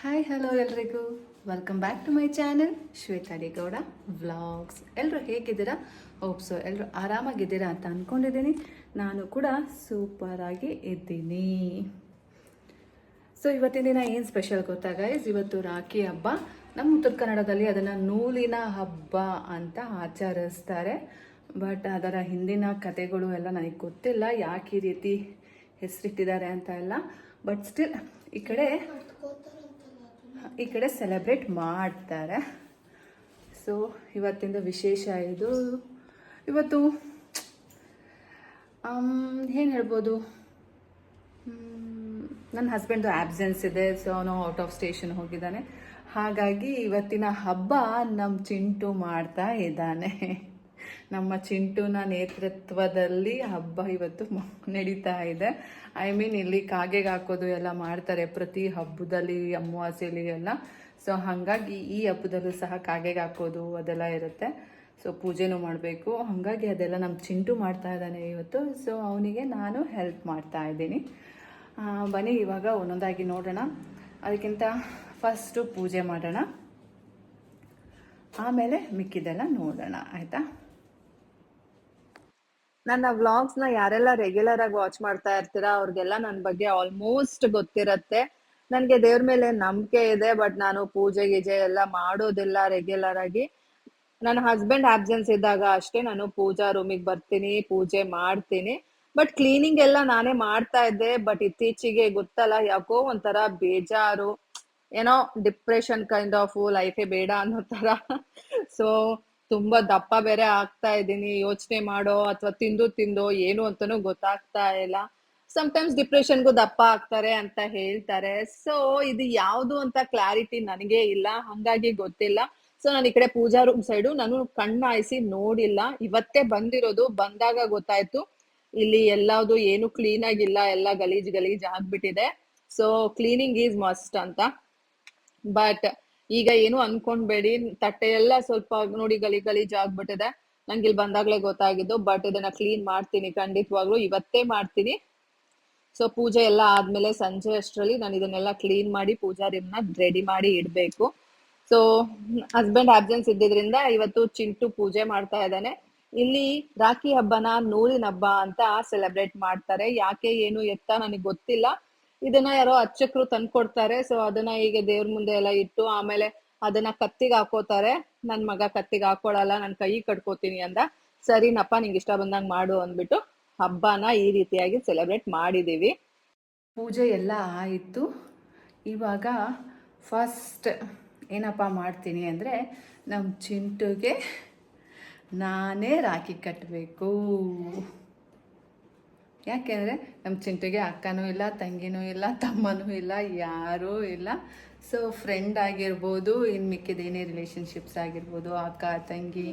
Hi hello ಎಲ್ರಿಗೂ. Welcome back to my channel Shwetha Gowda vlogs ಎಲ್ಲರೂ ಹೇಗಿದ್ದೀರಾ? ಹೋಪ್ಸು ಎಲ್ಲರೂ ಆರಾಮಾಗಿದ್ದೀರಾ ಅಂತ ಅಂದ್ಕೊಂಡಿದ್ದೀನಿ ನಾನು ಕೂಡ ಸೂಪರಾಗಿ ಇದ್ದೀನಿ. ಸೊ ಇವತ್ತಿನ ದಿನ ಏನು ಸ್ಪೆಷಲ್ ಗೊತ್ತಾ ಗೈಸ್ ಇವತ್ತು ರಾಖಿ ಹಬ್ಬ. ನಮ್ಮ ಉತ್ತರ ಕನ್ನಡದಲ್ಲಿ ಅದನ್ನು ನೂಲಿನ ಹಬ್ಬ ಅಂತ ಆಚರಿಸ್ತಾರೆ. ಬಟ್ ಅದರ ಹಿಂದಿನ ಕಥೆಗಳು ಎಲ್ಲ ನನಗೆ ಗೊತ್ತಿಲ್ಲ, ಯಾಕೆ ಈ ರೀತಿ ಹೆಸರಿಟ್ಟಿದ್ದಾರೆ ಅಂತ ಎಲ್ಲ. ಬಟ್ ಸ್ಟಿಲ್ ಈ ಕಡೆ ಈ ಕಡೆ ಸೆಲೆಬ್ರೇಟ್ ಮಾಡ್ತಾರೆ. ಸೊ ಇವತ್ತಿಂದ ವಿಶೇಷ ಇದು. ಇವತ್ತು ಏನು ಹೇಳ್ಬೋದು? ನನ್ನ ಹಸ್ಬೆಂಡ್ದು ಆ್ಯಬ್ಸೆನ್ಸ್ ಇದೆ ಸೊ ಅವನು ಔಟ್ ಆಫ್ ಸ್ಟೇಷನ್ ಹೋಗಿದ್ದಾನೆ. ಹಾಗಾಗಿ ಇವತ್ತಿನ ಹಬ್ಬ ನಮ್ಮ ಚಿಂಟು ಮಾಡ್ತಾ ಇದ್ದಾನೆ. ನಮ್ಮ ಚಿಂಟುನ ನೇತೃತ್ವದಲ್ಲಿ ಹಬ್ಬ ಇವತ್ತು ನಡೀತಾ ಇದೆ. ಐ ಮೀನ್ ಇಲ್ಲಿ ಕಾಗೆಗೆ ಹಾಕೋದು ಎಲ್ಲ ಮಾಡ್ತಾರೆ ಪ್ರತಿ ಹಬ್ಬದಲ್ಲಿ ಅಮಾವಾಸ್ಯೆಯಲ್ಲಿ ಎಲ್ಲ. ಸೊ ಹಾಗಾಗಿ ಈ ಹಬ್ಬದಲ್ಲೂ ಸಹ ಕಾಗೆಗೆ ಹಾಕೋದು ಅದೆಲ್ಲ ಇರುತ್ತೆ. ಸೊ ಪೂಜೆನೂ ಮಾಡಬೇಕು. ಹಾಗಾಗಿ ಅದೆಲ್ಲ ನಮ್ಮ ಚಿಂಟು ಮಾಡ್ತಾ ಇದ್ದಾನೆ ಇವತ್ತು. ಸೊ ಅವನಿಗೆ ನಾನು ಹೆಲ್ಪ್ ಮಾಡ್ತಾ ಇದ್ದೀನಿ. ಬನ್ನಿ, ಇವಾಗ ಒಂದೊಂದಾಗಿ ನೋಡೋಣ. ಅದಕ್ಕಿಂತ ಫಸ್ಟು ಪೂಜೆ ಮಾಡೋಣ. ಆಮೇಲೆ ಮಿಕ್ಕಿದೆಲ್ಲ ನೋಡೋಣ. ಆಯಿತಾ? ನನ್ನ ವ್ಲಾಗ್ಸ್ನ ಯಾರೆಲ್ಲ ರೆಗ್ಯುಲರ್ ಆಗಿ ವಾಚ್ ಮಾಡ್ತಾ ಇರ್ತೀರಾ ಅವ್ರಿಗೆಲ್ಲ ನನ್ನ ಬಗ್ಗೆ ಆಲ್ಮೋಸ್ಟ್ ಗೊತ್ತಿರತ್ತೆ. ನನಗೆ ದೇವ್ರ ಮೇಲೆ ನಂಬಿಕೆ ಇದೆ ಬಟ್ ನಾನು ಪೂಜೆ ಗೀಜೆ ಎಲ್ಲ ಮಾಡೋದಿಲ್ಲ ರೆಗ್ಯುಲರ್ ಆಗಿ. ನನ್ನ ಹಸ್ಬೆಂಡ್ ಆಬ್ಸೆನ್ಸ್ ಇದ್ದಾಗ ಅಷ್ಟೇ ನಾನು ಪೂಜಾ ರೂಮಿಗೆ ಬರ್ತೀನಿ, ಪೂಜೆ ಮಾಡ್ತೀನಿ. ಬಟ್ ಕ್ಲೀನಿಂಗ್ ಎಲ್ಲ ನಾನೇ ಮಾಡ್ತಾ ಇದ್ದೆ ಬಟ್ ಇತ್ತೀಚೆಗೆ ಗೊತ್ತಲ್ಲ, ಯಾಕೋ ಒಂಥರ ಬೇಜಾರು, ಏನೋ ಡಿಪ್ರೆಷನ್ ಕೈಂಡ್ ಆಫ್ ಲೈಫೇ ಬೇಡ ಅನ್ನೋ ತರ ಸೊ ತುಂಬಾ ದಪ್ಪ ಬೇರೆ ಆಗ್ತಾ ಇದ್ದೀನಿ, ಯೋಚನೆ ಮಾಡೋ ಅಥವಾ ತಿಂದು ತಿಂದು ಏನು ಅಂತಾನು ಗೊತ್ತಾಗ್ತಾ ಇಲ್ಲ. ಸಮಟೈಮ್ಸ್ ಡಿಪ್ರೆಷನ್ಗೂ ದಪ್ಪ ಆಗ್ತಾರೆ ಅಂತ ಹೇಳ್ತಾರೆ. ಸೊ ಇದು ಯಾವುದು ಅಂತ ಕ್ಲಾರಿಟಿ ನನಗೆ ಇಲ್ಲ, ಹಂಗಾಗಿ ಗೊತ್ತಿಲ್ಲ. ಸೊ ನಾನು ಈ ಕಡೆ ಪೂಜಾ ರೂಮ್ ಸೈಡು ನಾನು ಕಣ್ಣಾಯಿಸಿ ನೋಡಿಲ್ಲ. ಇವತ್ತೇ ಬಂದಿರೋದು, ಬಂದಾಗ ಗೊತ್ತಾಯ್ತು. ಇಲ್ಲಿ ಎಲ್ಲದು ಏನು ಕ್ಲೀನ್ ಆಗಿಲ್ಲ, ಎಲ್ಲ ಗಲೀಜ್ ಗಲೀಜ್ ಆಗ್ಬಿಟ್ಟಿದೆ. ಸೊ ಕ್ಲೀನಿಂಗ್ ಈಸ್ ಮಸ್ಟ್ ಅಂತ. ಬಟ್ ಈಗ ಏನು ಅನ್ಕೊಂಡ್ಬೇಡಿ. ತಟ್ಟೆ ಎಲ್ಲ ಸ್ವಲ್ಪ ನೋಡಿ ಗಲಿ ಗಲೀಜ್ ಆಗ್ಬಿಟ್ಟಿದೆ ನಂಗೆ ಇಲ್ಲಿ ಬಂದಾಗ್ಲೇ ಗೊತ್ತಾಗಿದ್ದು ಬಟ್ ಇದನ್ನ ಕ್ಲೀನ್ ಮಾಡ್ತೀನಿ ಖಂಡಿತವಾಗ್ಲೂ. ಇವತ್ತೇ ಮಾಡ್ತೀನಿ. ಸೊ ಪೂಜೆ ಎಲ್ಲ ಆದ್ಮೇಲೆ ಸಂಜೆ ಅಷ್ಟರಲ್ಲಿ ನಾನು ಇದನ್ನೆಲ್ಲ ಕ್ಲೀನ್ ಮಾಡಿ ಪೂಜಾ ರೆಡಿ ಮಾಡಿ ಇಡ್ಬೇಕು. ಸೊ ಹಸ್ಬೆಂಡ್ ಆಬ್ಸೆನ್ಸ್ ಇದ್ದಿದ್ರಿಂದ ಇವತ್ತು ಚಿಂಟು ಪೂಜೆ ಮಾಡ್ತಾ ಇದ್ದಾನೆ. ಇಲ್ಲಿ ರಾಖಿ ಹಬ್ಬನ ನೂರಿನ ಹಬ್ಬ ಅಂತ ಸೆಲೆಬ್ರೇಟ್ ಮಾಡ್ತಾರೆ. ಯಾಕೆ ಏನು ಎತ್ತ ನನಗೆ ಗೊತ್ತಿಲ್ಲ. ಇದನ್ನ ಯಾರೋ ಅರ್ಚಕರು ತಂದ್ಕೊಡ್ತಾರೆ. ಸೊ ಅದನ್ನ ಈಗ ದೇವ್ರ ಮುಂದೆ ಎಲ್ಲ ಇಟ್ಟು ಆಮೇಲೆ ಅದನ್ನ ಕತ್ತಿಗೆ ಹಾಕೋತಾರೆ. ನನ್ ಮಗ ಕತ್ತಿಗೆ ಹಾಕೊಳಲ್ಲ, ನನ್ ಕೈ ಕಟ್ಕೋತೀನಿ ಅಂದ. ಸರಿನಪ್ಪ, ನಿಂಗೆ ಇಷ್ಟ ಬಂದಂಗ್ ಮಾಡು ಅಂದ್ಬಿಟ್ಟು ಹಬ್ಬನ ಈ ರೀತಿಯಾಗಿ ಸೆಲೆಬ್ರೇಟ್ ಮಾಡಿದೀವಿ. ಪೂಜೆ ಎಲ್ಲ ಆಯಿತು. ಇವಾಗ ಫಸ್ಟ್ ಏನಪ್ಪ ಮಾಡ್ತೀನಿ ಅಂದರೆ ನಮ್ಮ ಚಿಂಟುಗೆ ನಾನೇ ರಾಖಿ ಕಟ್ಟಬೇಕು ಯಾಕೆಂದರೆ ನಮ್ಮ ಚಿಂಟುಗೆ ಅಕ್ಕನೂ ಇಲ್ಲ, ತಂಗಿನೂ ಇಲ್ಲ, ತಮ್ಮನೂ ಇಲ್ಲ, ಯಾರೂ ಇಲ್ಲ. ಸೊ ಫ್ರೆಂಡ್ ಆಗಿರ್ಬೋದು ಇನ್ನು ಮಿಕ್ಕಿದೇನೇ ರಿಲೇಷನ್ಶಿಪ್ಸ್ ಆಗಿರ್ಬೋದು, ಅಕ್ಕ, ತಂಗಿ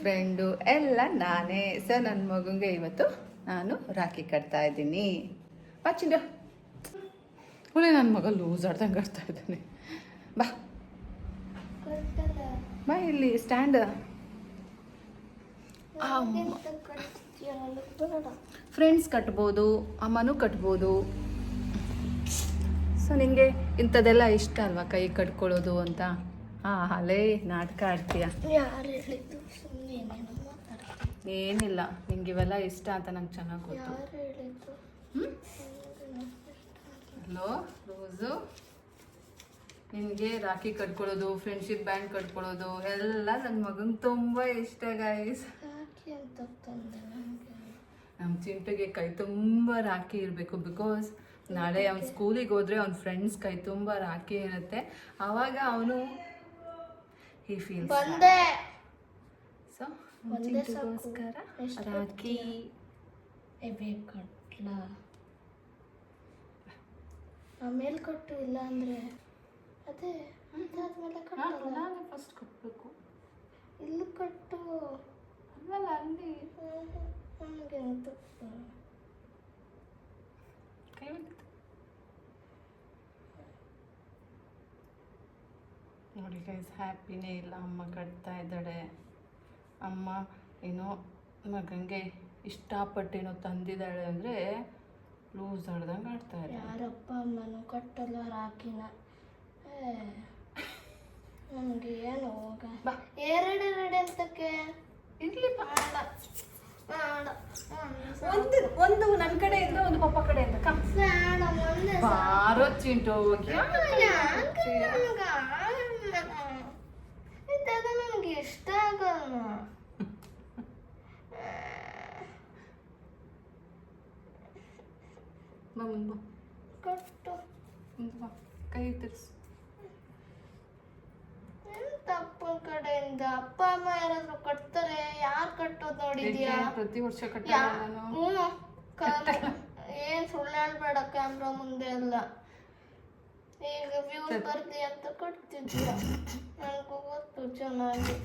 ಫ್ರೆಂಡು ಎಲ್ಲ ನಾನೇ. ಸೊ ನನ್ನ ಮಗನಿಗೆ ಇವತ್ತು ನಾನು ರಾಖಿ ಕಟ್ತಾ ಇದ್ದೀನಿ. ಬಾ, ಚಿಂಟು. ಹುಳಿ ನನ್ನ ಮಗ ಲೂಸ್ ಆಡ್ದಂಗೆ ಆಡ್ತಾ ಇದ್ದಾನೆ. ಬಾ. ಬಾ ಇಲ್ಲಿ ಸ್ಟ್ಯಾಂಡ್ ಫ್ರೆಂಡ್ಸ್ ಕಟ್ಬೋದು ಅಮ್ಮನೂ ಕಟ್ಬೋದು. ಸೊ ನಿನಗೆ ಇಂಥದ್ದೆಲ್ಲ ಇಷ್ಟ ಅಲ್ವಾ ಕೈ ಕಟ್ಕೊಳ್ಳೋದು ಅಂತ? ಹಾಂ ಹಲೇ ನಾಟಕ ಆಡ್ತೀಯ? ಏನಿಲ್ಲ ನಿಂಗೆ ಇವೆಲ್ಲ ಇಷ್ಟ ಅಂತ ನಂಗೆ ಚೆನ್ನಾಗಿ ಗೊತ್ತು. ಹಲೋ ರೋಸು ನಿನಗೆ ರಾಖಿ ಕಟ್ಕೊಳ್ಳೋದು ಫ್ರೆಂಡ್ಶಿಪ್ ಬ್ಯಾಂಡ್ ಕಟ್ಕೊಳ್ಳೋದು ಎಲ್ಲ ನನ್ನ ಮಗನ ತುಂಬ ಇಷ್ಟ ಗೈಸ್ ಯಾಕೆ ಅಂತ ತಂದೆ ನನಗೆ ನಮ್ಮ ಚಿಂಟುಗೆ ಕೈ ತುಂಬ ರಾಖಿ ಇರಬೇಕು ಬಿಕಾಸ್ ನಾಳೆ ಅವ್ನ ಸ್ಕೂಲಿಗೆ ಹೋದ್ರೆ ಅವ್ನ ಫ್ರೆಂಡ್ಸ್ ಕೈ ತುಂಬ ರಾಖಿ ಇರುತ್ತೆ. ಆವಾಗ ಅವನು ಈ ಫೀಲ್ ಸೊ. ಚಿಂಟುಗೋಸ್ಕರ ರಾಖಿ ಕಟ್ಲ? ಆಮೇಲೆ ಕೊಟ್ಟು ಇಲ್ಲ ಅಂದ್ರೆ? ಅದೇ ನಾನು ಫಸ್ಟ್ ಕೊಟ್ಟಬೇಕು ಇಲ್ಲಿ ಕೊಟ್ಟು. ಅಲ್ಲಲ್ಲ ಅಲ್ಲಿ. ಅಂತ ಕೈ ನೋಡಿ ಗೈಸ್ ಹ್ಯಾಪಿನೇ ಇಲ್ಲ. ಅಮ್ಮ ಕಟ್ತಾ ಇದ್ದಾಳೆ. ಅಮ್ಮ ಏನೋ ಮಗಂಗೆ ಇಷ್ಟಪಟ್ಟೇನೋ ತಂದಿದ್ದಾಳೆ ಅಂದರೆ ಲೂಸ್ ಆಡ್ದಂಗೆ ಆಡ್ತಾ ಇದೆ ಯಾರಪ್ಪ ಅಮ್ಮನೂ ಕಟ್ಟಲ್ಲ ರಾಕಿನ? ನಮ್ಗೆ ಏನು ಹೋಗ? ಎರಡೆರಡೆ ಅಂತಕ್ಕೆ ಇರ್ಲಿ. ಬೇಡ ಬೇಡ ಒಂದು ಒಂದು ನನ್ನ ಕಡೆಯಿಂದ ಒಂದು ಪಪ್ಪ ಕಡೆಯಿಂದ ಕಮ್ ಬೇಡ ಮೊನ್ನೆ ಬಾರೋ ಚಿಂಟು ಯಾಕೆ ನನ್ಗೆ ಆಗಲ್ಲ? ಇದೆಲ್ಲ ನನಗೆ ಇಷ್ಟ ಆಗಲ್ಲ. ಬಾ ಮುಂದೆ ಬಾ. ಕಟ್ಟು. ಮುಂದೆ ಬಾ. ಕೈ ತಿರ್ಸು ಏನ್ ತಪ್ಪು ಕಡೆಯಿಂದ ಅಪ್ಪ ಅಮ್ಮ ಯಾರಾದ್ರೂ ಕಟ್ತಾರೆ? ಯಾರ್ ಕಟ್ಟೋದ್ ನೋಡಿದ್ಯಾ? ಪ್ರತಿ ವರ್ಷ ಹ್ಞೂ. ಏನ್ ಸುಳ್ಳು ಹೇಳ್ಬೇಡ ಕ್ಯಾಮ್ರಾ ಮುಂದೆ ಎಲ್ಲ. ಈಗ ವ್ಯೂಸ್ ಬರ್ದಿ ಅಂತ ಕಟ್ತಿದ್ಯ ನನಗೂ ಗೊತ್ತು ಚೆನ್ನಾಗಿ.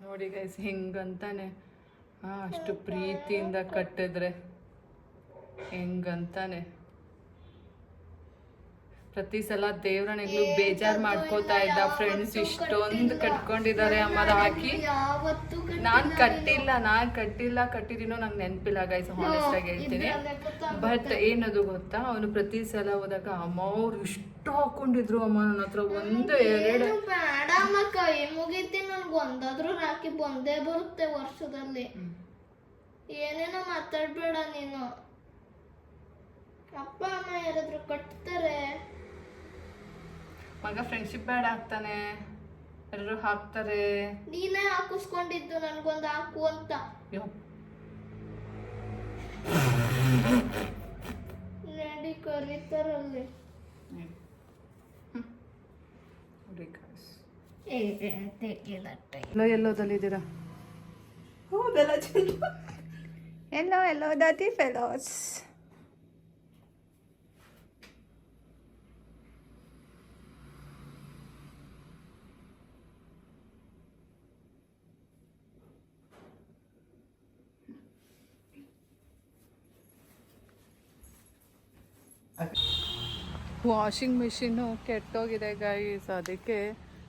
ನೋಡಿ ಗೈಸ್ ಹೆಂಗಂತಾನೆ. ಅಷ್ಟು ಪ್ರೀತಿಯಿಂದ ಕಟ್ಟಿದ್ರೆ. ಹೆಂಗಂತಾನೆ? ಪ್ರತಿ ಸಲ ದೇವ್ರನೆಗಳು ಬೇಜಾರ್ ಮಾಡ್ಕೋತಾ ಇದ್ದ ಫ್ರೆಂಡ್ಸ್ ಇಷ್ಟೊಂದು ಕಟ್ಕೊಂಡಿದ್ದಾರೆ ಅಮ್ಮದ ಹಾಕಿ. ನಾನ್ ಕಟ್ಟಿಲ್ಲ ನಾನ್ ಕಟ್ಟಿಲ್ಲ ಕಟ್ಟಿದೀನೋ ನಂಗೆ ನೆನಪಿಲ್ಲ ಗೈಸ್ ಹಾನೆಸ್ಟ್ ಆಗಿ ಹೇಳ್ತೀನಿ. ಬಟ್ ಏನದು ಗೊತ್ತಾ? ಅವನು ಪ್ರತಿ ಸಲ ಹೋದಾಗ ಅಮ್ಮ ಅವ್ರು ಇಷ್ಟು ಹಾಕೊಂಡಿದ್ರು ಅಮ್ಮ ನನ್ನ ಹತ್ರ ಒಂದು ಎರಡು ಕೈ ಮುಗಿತಿ ನನ್ಗೆ ಒಂದಾದ್ರೂ ರಾಕಿ ಬಂದೇ ಬರುತ್ತೆ ವರ್ಷದಲ್ಲಿ. ಏನೇನೋ ಮಾತಾಡ್ಬೇಡ ನೀನು. ಅಪ್ಪ ಅಮ್ಮ ಯಾರಾದ್ರೂ ಕಟ್ತಾರೆ ಮಗ ಫ್ರೆಂಡ್ಶಿಪ್ ಬೇಡ ಆಗ್ತಾನೆ. ಎಲ್ಲರೂ ಹಾಕ್ತಾರೆ. ನೀನೇ ಹಾಕಿಸ್ಕೊಂಡಿದ್ದು ನನ್ಗೊಂದು ಹಾಕು ಅಂತ. ಯೋ, ನಡಿ ಕರೀತಾರಲ್ಲಿ. ಎಲ್ಲೋ ಎಲ್ಲೋದಲ್ಲಿದ್ದೀರಾ ಹೌದಲ್ಲ ಎಲ್ಲೋ ಎಲ್ಲೋ ದತಿ ಫೆಲೋಸ್ ವಾಷಿಂಗ್ ಮಿಷಿನ್ನು ಕೆಟ್ಟೋಗಿದೆ ಗೈಸ್ ಅದಕ್ಕೆ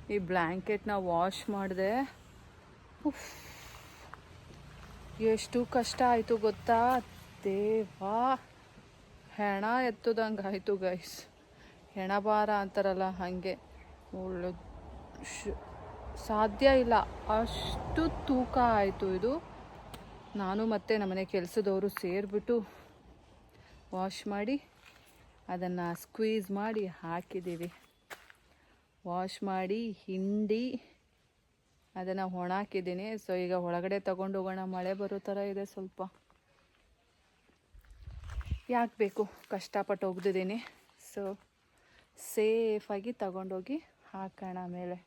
ಈ ಬ್ಲ್ಯಾಂಕೆಟ್ನ ವಾಶ್ ಮಾಡಿದೆ. ಎಷ್ಟು ಕಷ್ಟ ಆಯಿತು ಗೊತ್ತಾ? ದೇವಾ ಹೆಣ ಎತ್ತದಂಗೆ ಆಯಿತು ಗೈಸ್ ಹೆಣ ಭಾರ ಅಂತಾರಲ್ಲ, ಹಾಗೆ. ಒಳ್ಳೆ ಸಾಧ್ಯ ಇಲ್ಲ. ಅಷ್ಟು ತೂಕ ಆಯಿತು ಇದು. ನಾನು ಮತ್ತು ನಮ್ಮನೆ ಕೆಲಸದವರು ಸೇರಿಬಿಟ್ಟು ವಾಶ್ ಮಾಡಿ ಅದನ್ನು ಸ್ಕ್ವೀಸ್ ಮಾಡಿ ಹಾಕಿದ್ದೀವಿ. ವಾಶ್ ಮಾಡಿ, ಹಿಂಡಿ ಅದನ್ನು ಒಣಾಕಿದ್ದೀನಿ ಸೊ ಈಗ ಒಳಗಡೆ ತಗೊಂಡು ಹೋಗೋಣ. ಮಳೆ ಬರೋ ಥರ ಇದೆ ಸ್ವಲ್ಪ. ಯಾಕೆ ಬೇಕು? ಕಷ್ಟಪಟ್ಟು ಒಗ್ದಿದ್ದೀನಿ ಸೊ ಸೇಫಾಗಿ ತಗೊಂಡೋಗಿ ಹಾಕೋಣ ಮೇಲೆ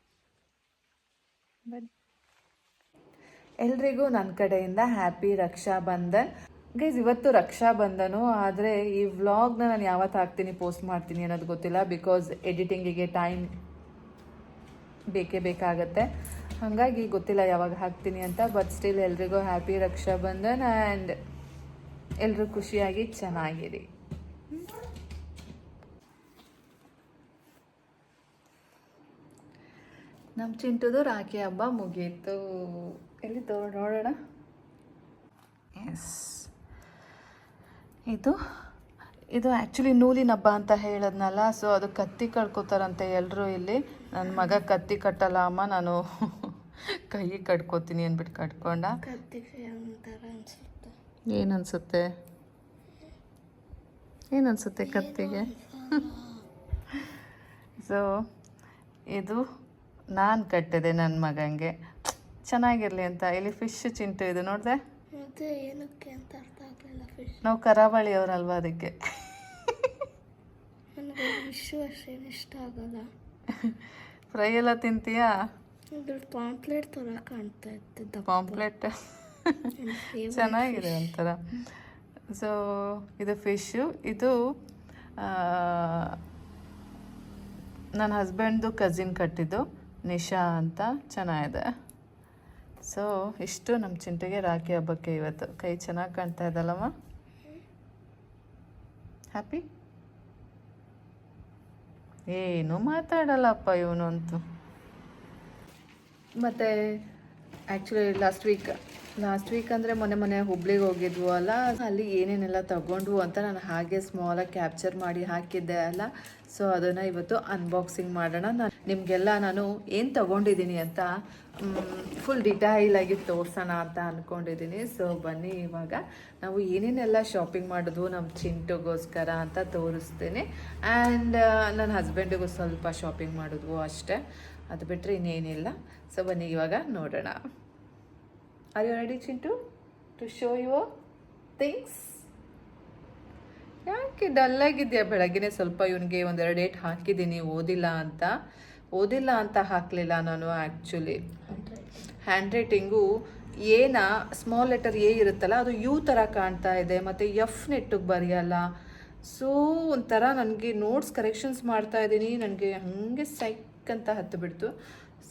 ಬನ್ನಿ. ಎಲ್ರಿಗೂ ನನ್ನ ಕಡೆಯಿಂದ ಹ್ಯಾಪಿ ರಕ್ಷಾ ಬಂಧನ್ ಗೈಸ್ ಇವತ್ತು ರಕ್ಷಾ ಬಂಧನು, ಆದರೆ ಈ ವ್ಲಾಗ್ನ ನಾನು ಯಾವತ್ತು ಹಾಕ್ತೀನಿ ಪೋಸ್ಟ್ ಮಾಡ್ತೀನಿ ಅನ್ನೋದು ಗೊತ್ತಿಲ್ಲ ಬಿಕಾಸ್ ಎಡಿಟಿಂಗಿಗೆ ಟೈಮ್ ಬೇಕೇ ಬೇಕಾಗತ್ತೆ. ಹಾಗಾಗಿ ಗೊತ್ತಿಲ್ಲ ಯಾವಾಗ ಹಾಕ್ತೀನಿ ಅಂತ ಬಟ್ ಸ್ಟಿಲ್ ಎಲ್ರಿಗೂ ಹ್ಯಾಪಿ ರಕ್ಷಾ ಬಂಧನ್ ಆ್ಯಂಡ್ ಎಲ್ಲರೂ ಖುಷಿಯಾಗಿ ಚೆನ್ನಾಗಿರಿ. ನಮ್ಮ ಚಿಂಟುದು ರಾಖಿ ಹಬ್ಬ ಮುಗೀತು. ಎಲ್ಲಿ ತೋ ನೋಡೋಣ? ಎಸ್ ಇದು? ಇದು ಆ್ಯಕ್ಚುಲಿ ನೂಲಿನ ಹಬ್ಬ ಅಂತ ಹೇಳದ್ನಲ್ಲ ಸೊ ಅದು ಕತ್ತಿ ಕಟ್ಕೋತಾರಂತೆ ಎಲ್ಲರೂ ಇಲ್ಲಿ. ನನ್ನ ಮಗ ಕತ್ತಿ ಕಟ್ಟಲ್ಲ ಅಮ್ಮ ನಾನು ಕೈ ಕಟ್ಕೋತೀನಿ ಅಂದ್ಬಿಟ್ಟು ಕಟ್ಕೊಂಡ. ಕತ್ತಿಗೆ ಅಂತಾರ ಅನ್ಸುತ್ತೆ. ಏನನ್ಸುತ್ತೆ? ಏನನ್ಸುತ್ತೆ ಕತ್ತಿಗೆ? ಸೊ ಇದು ನಾನು ಕಟ್ಟಿದೆ ನನ್ನ ಮಗಂಗೆ. ಚೆನ್ನಾಗಿರಲಿ ಅಂತ. ಇಲ್ಲಿ ಫಿಶ್ ಚಿಂಟು ಇದು ನೋಡಿದೆ? ಏನಕ್ಕೆ ಅಂತ ನಾವು ಕರಾವಳಿಯವರಲ್ವ ಅದಕ್ಕೆ? ಅಷ್ಟೇನು ಇಷ್ಟ ಆಗಲ್ಲ. ಫ್ರೈ ಎಲ್ಲ ತಿಂತೀಯಾ? ಪಾಂಪ್ಲೆಟ್ ಥರ ಕಾಣ್ತಾ ಇತ್ತು ಪಾಂಪ್ಲೆಟ್? ಚೆನ್ನಾಗಿದೆ ಒಂಥರ. ಸೊ ಇದು ಫಿಶ್ಶು ಇದು ನನ್ನ ಹಸ್ಬೆಂಡ್ದು ಕಸಿನ್ ಕಟ್ಟಿದ್ದು ನಿಶಾ ಅಂತ ಚೆನ್ನಾಗಿದೆ. ಸೊ ಇಷ್ಟು ನಮ್ಮ ಚಿಂಟೆಗೆ ರಾಖಿ ಹಬ್ಬಕ್ಕೆ ಇವತ್ತು. ಕೈ ಚೆನ್ನಾಗಿ ಕಾಣ್ತಾ ಇದ್ದಲ್ಲಮ್ಮ ಹ್ಯಾಪಿ ಏನು ಮಾತಾಡಲ್ಲಪ್ಪ ಇವನು ಅಂತೂ ಮತ್ತು actually last week last week ಅಂದರೆ ಮೊನ್ನೆ ಮೊನ್ನೆ ಹುಬ್ಳಿಗೆ ಹೋಗಿದ್ವು ಅಲ್ಲ, ಅಲ್ಲಿ ಏನೇನೆಲ್ಲ ತಗೊಂಡ್ವು ಅಂತ ನಾನು ಹಾಗೆ ಸ್ಮಾಲ್ ಆಗಿ ಕ್ಯಾಪ್ಚರ್ ಮಾಡಿ ಹಾಕಿದ್ದೆ ಅಲ್ಲ. ಸೊ ಅದನ್ನು ಇವತ್ತು ಅನ್ಬಾಕ್ಸಿಂಗ್ ಮಾಡೋಣ. ನಾನು ನಿಮಗೆಲ್ಲ ನಾನು ಏನು ತಗೊಂಡಿದ್ದೀನಿ ಅಂತ ಫುಲ್ ಡಿಟೈಲ್ ಆಗಿ ತೋರ್ಸೋಣ ಅಂತ ಅಂದ್ಕೊಂಡಿದ್ದೀನಿ ಸೊ ಬನ್ನಿ ಇವಾಗ. ನಾವು ಏನೇನೆಲ್ಲ ಶಾಪಿಂಗ್ ಮಾಡಿದ್ವು ನಮ್ಮ ಚಿಂಟುಗೋಸ್ಕರ ಅಂತ ತೋರಿಸ್ತೀನಿ. ಆ್ಯಂಡ್ ನನ್ನ ಹಸ್ಬೆಂಡಿಗೂ ಸ್ವಲ್ಪ ಶಾಪಿಂಗ್ ಮಾಡಿದ್ವು ಅಷ್ಟೇ. ಅದು ಬಿಟ್ಟರೆ ಇನ್ನೇನಿಲ್ಲ. ಸೊ ಬನ್ನಿ ಇವಾಗ ನೋಡೋಣ. Are you ready, Chintu to show your things ಯಾಕೆ ಡಲ್ಲಾಗಿದೆಯಾ ಬೆಳಗ್ಗೆನೆ? ಸ್ವಲ್ಪ ಇವನಿಗೆ ಒಂದೆರಡು ಡೇಟ್ ಹಾಕಿದ್ದೀನಿ. ಓದಿಲ್ಲ ಅಂತ. ಓದಿಲ್ಲ ಅಂತ ಹಾಕಲಿಲ್ಲ ನಾನು ಆ್ಯಕ್ಚುಲಿ ಹ್ಯಾಂಡ್ ರೈಟಿಂಗು ಏನ ಸ್ಮಾಲ್ ಲೆಟರ್ ಎ ಇರುತ್ತಲ್ಲ ಅದು ಯು ಥರ ಕಾಣ್ತಾ ಇದೆ. ಮತ್ತು ಎಫ್ ನೆಟ್ಟಿಗೆ ಬರೆಯಲ್ಲ. ಸೊ ಒಂಥರ ನನಗೆ ನೋಟ್ಸ್ ಕರೆಕ್ಷನ್ಸ್ ಮಾಡ್ತಾ ಇದ್ದೀನಿ. ನನಗೆ ಹಾಗೆ ಸೈಕ್ ಅಂತ ಹತ್ತು ಬಿಡ್ತು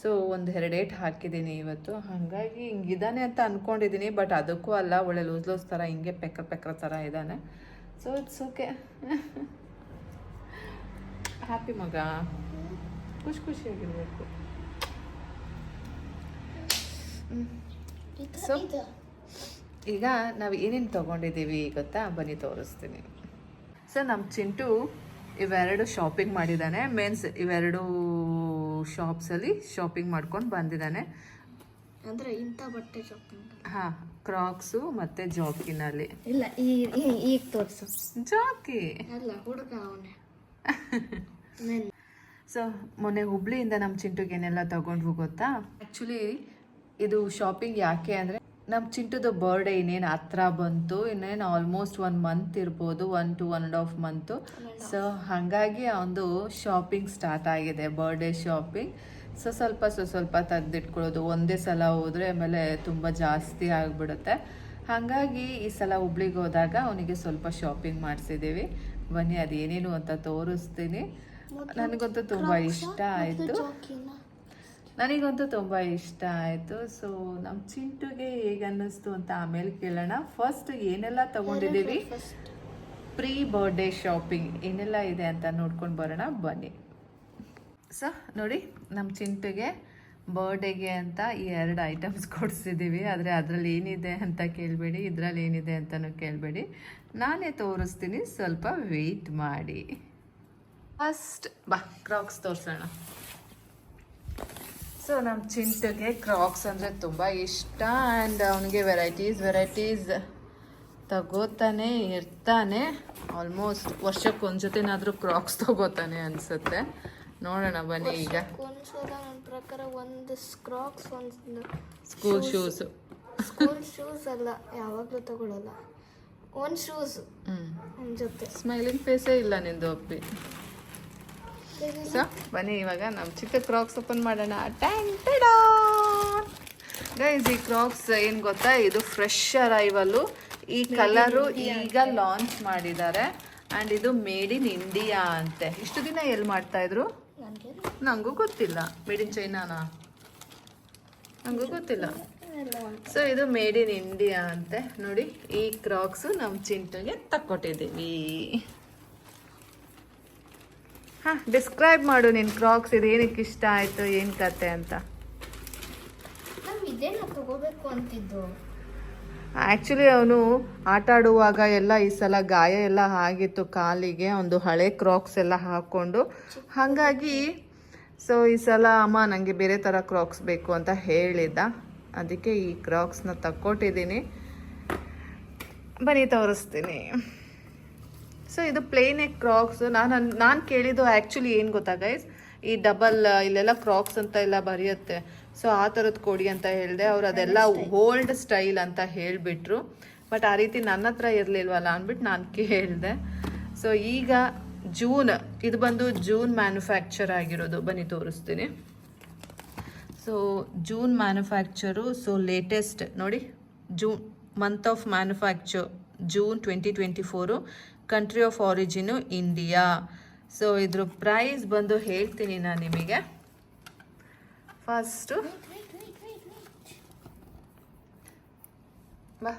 ಸೊ ಒಂದು ಎರಡೇಟ್ ಹಾಕಿದ್ದೀನಿ ಇವತ್ತು. ಹಾಗಾಗಿ ಹಿಂಗಿದ್ದಾನೆ ಅಂತ ಅಂದ್ಕೊಂಡಿದ್ದೀನಿ ಬಟ್ ಅದಕ್ಕೂ ಅಲ್ಲ ಒಳ್ಳೆ ಲೂಸ್ ಲೂಸ್ ಥರ ಹಿಂಗೆ ಪೆಕ್ರ ಪೆಕ್ರ ಥರ ಇದ್ದಾನೆ ಸೊ ಇಟ್ಸ್ ಓಕೆ ಹ್ಯಾಪಿ ಮಗ. ಖುಷಿ ಖುಷಿಯಾಗಿರಬೇಕು. ಸೊ ಈಗ ನಾವು ಏನೇನು ತೊಗೊಂಡಿದ್ದೀವಿ ಗೊತ್ತಾ? ಬನ್ನಿ ತೋರಿಸ್ತೀನಿ. ಸೊ ನಮ್ಮ ಚಿಂಟು ಇವೆರಡು ಶಾಪಿಂಗ್ ಮಾಡಿದ್ದಾನೆ. ಮೀನ್ಸ್ ಇವೆರಡು ಶಾಪ್ಸಲ್ಲಿ ಶಾಪಿಂಗ್ ಮಾಡ್ಕೊಂಡು ಬಂದಿದ್ದಾನೆ. ಅಂದ್ರೆ ಇಂಥ ಬಟ್ಟೆ ಶಾಪಿಂಗ್ ಹಾಂ ಕ್ರಾಕ್ಸು ಮತ್ತು ಜಾಕಿನಲ್ಲಿ ಇಲ್ಲ ಈಗ ತೋರಿಸು. ಜಾಕಿ ಅಲ್ಲ ಹುಡುಗ ಅವನೇ. ಸೊ ಮೊನ್ನೆ ಹುಬ್ಳಿಯಿಂದ ನಮ್ಮ ಚಿಂಟುಗೆ ಏನೆಲ್ಲ ತಗೊಂಡ್ವು ಗೊತ್ತಾ? ಆ್ಯಕ್ಚುಲಿ ಇದು ಶಾಪಿಂಗ್ ಯಾಕೆ ಅಂದರೆ ನಮ್ಮ ಚಿಂಟುದು ಬರ್ಡೇ ಇನ್ನೇನು ಹತ್ರ ಬಂತು ಇನ್ನೇನು ಆಲ್ಮೋಸ್ಟ್ ಒನ್ ಮಂತ್ ಇರ್ಬೋದು one to one and half month so ಹಾಗಾಗಿ ಅವನು ಶಾಪಿಂಗ್ ಸ್ಟಾರ್ಟ್ ಆಗಿದೆ ಬರ್ಡೇ ಶಾಪಿಂಗ್ ಸೊ ಸ್ವಲ್ಪ ಸೊ ಸ್ವಲ್ಪ ತೆಗೆದಿಟ್ಕೊಳ್ಳೋದು. ಒಂದೇ ಸಲ ಹೋದರೆ ಆಮೇಲೆ ತುಂಬ ಜಾಸ್ತಿ ಆಗಿಬಿಡುತ್ತೆ. ಹಾಗಾಗಿ ಈ ಸಲ ಹುಬ್ಳಿಗೆ ಹೋದಾಗ ಅವನಿಗೆ ಸ್ವಲ್ಪ ಶಾಪಿಂಗ್ ಮಾಡಿಸಿದ್ದೀವಿ ಬನ್ನಿ ಅದೇನೇನು ಅಂತ ತೋರಿಸ್ತೀನಿ. ನನಗಂತೂ ತುಂಬ ಇಷ್ಟ ಆಯಿತು. ನನಗಂತೂ ತುಂಬ ಇಷ್ಟ ಆಯಿತು. ಸೊ ನಮ್ಮ ಚಿಂಟುಗೆ ಹೇಗೆ ಅನ್ನಿಸ್ತು ಅಂತ ಆಮೇಲೆ ಕೇಳೋಣ. ಫಸ್ಟ್ ಏನೆಲ್ಲ ತಗೊಂಡಿದ್ದೀವಿ? ಪ್ರೀ ಬರ್ಡೇ ಶಾಪಿಂಗ್ ಏನೆಲ್ಲ ಇದೆ ಅಂತ ನೋಡ್ಕೊಂಡು ಬರೋಣ. ಬನ್ನಿ. ಸೊ ನೋಡಿ ನಮ್ಮ ಚಿಂಟುಗೆ ಬರ್ಡೇಗೆ ಅಂತ ಈ ಎರಡು ಐಟಮ್ಸ್ ಕೊಡಿಸಿದ್ದೀವಿ. ಆದರೆ ಅದರಲ್ಲಿ ಏನಿದೆ ಅಂತ ಕೇಳಬೇಡಿ. ಇದರಲ್ಲಿ ಏನಿದೆ ಅಂತಲೂ ಕೇಳಬೇಡಿ. ನಾನೇ ತೋರಿಸ್ತೀನಿ. ಸ್ವಲ್ಪ ವೆಯ್ಟ್ ಮಾಡಿ. ಫಸ್ಟ್ ಬಾ ಕ್ರಾಕ್ಸ್ ತೋರಿಸೋಣ. ಸೊ ನಮ್ಮ ಚಿಂಟುಗೆ ಕ್ರಾಕ್ಸ್ ಅಂದರೆ ತುಂಬ ಇಷ್ಟ ಆ್ಯಂಡ್ ಅವನಿಗೆ ವೆರೈಟೀಸ್ ವೆರೈಟೀಸ್ ತಗೋತಾನೆ ಇರ್ತಾನೆ. ಆಲ್ಮೋಸ್ಟ್ ವರ್ಷಕ್ಕೆ ಒಂದು ಜೊತೆನಾದರೂ ಕ್ರಾಕ್ಸ್ ತಗೋತಾನೆ ಅನಿಸುತ್ತೆ. ನೋಡೋಣ ಬನ್ನಿ ಈಗ. ಪ್ರಕಾರ ಒಂದು ಕ್ರಾಕ್ಸ್ ಒಂದು ಸ್ಕೂಲ್ ಶೂಸ್ ಸ್ಕೂಲ್ ಶೂಸ್ ಅಲ್ಲ ಯಾವಾಗಲೂ ತಗೊಳ್ಳಲ್ಲ ಒಂದು ಶೂಸ್ ಹ್ಞೂ ಒಂದು ಜೊತೆ. ಸ್ಮೈಲಿಂಗ್ ಫೇಸೇ ಇಲ್ಲ ನಿಂದು ಒಪ್ಪಿ ಸೊ ಬನ್ನಿ ಇವಾಗ ನಮ್ಮ ಚಿಕ್ಕ ಕ್ರಾಕ್ಸ್ ಓಪನ್ ಮಾಡೋಣ. ಗೈಸ್ ಈ ಕ್ರಾಕ್ಸ್ ಏನು ಗೊತ್ತಾ? ಇದು ಫ್ರೆಶ್ ಅರೈವಲ್ಲು ಈ ಕಲರು ಈಗ ಲಾಂಚ್ ಮಾಡಿದ್ದಾರೆ. ಆ್ಯಂಡ್ ಇದು ಮೇಡ್ ಇನ್ ಇಂಡಿಯಾ ಅಂತೆ. ಇಷ್ಟು ದಿನ ಎಲ್ಲಿ ಮಾಡ್ತಾ ಇದ್ರು? ನನಗೆ ಗೊತ್ತಿಲ್ಲ. ಮೇಡ್ ಇನ್ ಚೈನಾನಾ ನನಗೂ ಗೊತ್ತಿಲ್ಲ. ಸೊ ಇದು ಮೇಡ್ ಇನ್ ಇಂಡಿಯಾ ಅಂತೆ. ನೋಡಿ ಈ ಕ್ರಾಕ್ಸು ನಮ್ಮ ಚಿಂಟುಗೆ ತಕ್ಕೊಟ್ಟಿದ್ದೀವಿ. ಹಾಂ ಡಿಸ್ಕ್ರೈಬ್ ಮಾಡು ನಿನ್ನ ಕ್ರಾಕ್ಸ್ ಇದು ಏನಕ್ಕೆ ಇಷ್ಟ ಆಯಿತು ಏನು ಕತೆ ಅಂತ. ನಾವು ಇದೇನ ತಗೋಬೇಕು ಅಂತಿದ್ದು. ಆ್ಯಕ್ಚುಲಿ ಅವನು ಆಟ ಆಡುವಾಗ ಎಲ್ಲ ಈ ಸಲ ಗಾಯ ಎಲ್ಲ ಆಗಿತ್ತು ಕಾಲಿಗೆ ಒಂದು ಹಳೆ ಕ್ರಾಕ್ಸ್ ಎಲ್ಲ ಹಾಕ್ಕೊಂಡು ಹಾಗಾಗಿ ಸೊ ಈ ಸಲ ಅಮ್ಮ ನನಗೆ ಬೇರೆ ಥರ ಕ್ರಾಕ್ಸ್ ಬೇಕು ಅಂತ ಹೇಳಿದ್ದ. ಅದಕ್ಕೆ ಈ ಕ್ರಾಕ್ಸ್ನ ತಕ್ಕೊಟ್ಟಿದ್ದೀನಿ. ಬನ್ನಿ ತೋರಿಸ್ತೀನಿ. ಸೊ ಇದು ಪ್ಲೇನ್ ಎಗ್ ಕ್ರಾಕ್ಸ್ ನಾನು ನಾನು ಕೇಳಿದ್ದು ಆ್ಯಕ್ಚುಲಿ ಏನು ಗೊತ್ತಾ ಗೈಸ್ ಈ ಡಬಲ್ ಇಲ್ಲೆಲ್ಲ ಕ್ರಾಕ್ಸ್ ಅಂತ ಎಲ್ಲ ಬರೆಯುತ್ತೆ. ಸೊ ಆ ಥರದ್ದು ಕೊಡಿ ಅಂತ ಹೇಳಿದೆ. ಅವ್ರು ಅದೆಲ್ಲ ಓಲ್ಡ್ ಸ್ಟೈಲ್ ಅಂತ ಹೇಳಿಬಿಟ್ರು. ಬಟ್ ಆ ರೀತಿ ನನ್ನ ಹತ್ರ ಇರಲಿಲ್ವಲ್ಲ ಅಂದ್ಬಿಟ್ಟು ನಾನು ಕೇಳಿದೆ. ಸೊ ಈಗ ಜೂನ್ ಇದು ಬಂದು ಜೂನ್ ಮ್ಯಾನುಫ್ಯಾಕ್ಚರ್ ಆಗಿರೋದು. ಬನ್ನಿ ತೋರಿಸ್ತೀನಿ. So June manufacture so latest ನೋಡಿ June month of manufacture June twenty twenty four country of origin India so ಇದ್ರ ಪ್ರೈಸ್ ಬಂದು ಹೇಳ್ತೀನಿ ನಾನು ನಿಮಗೆ. ಫಸ್ಟು ಬಾ.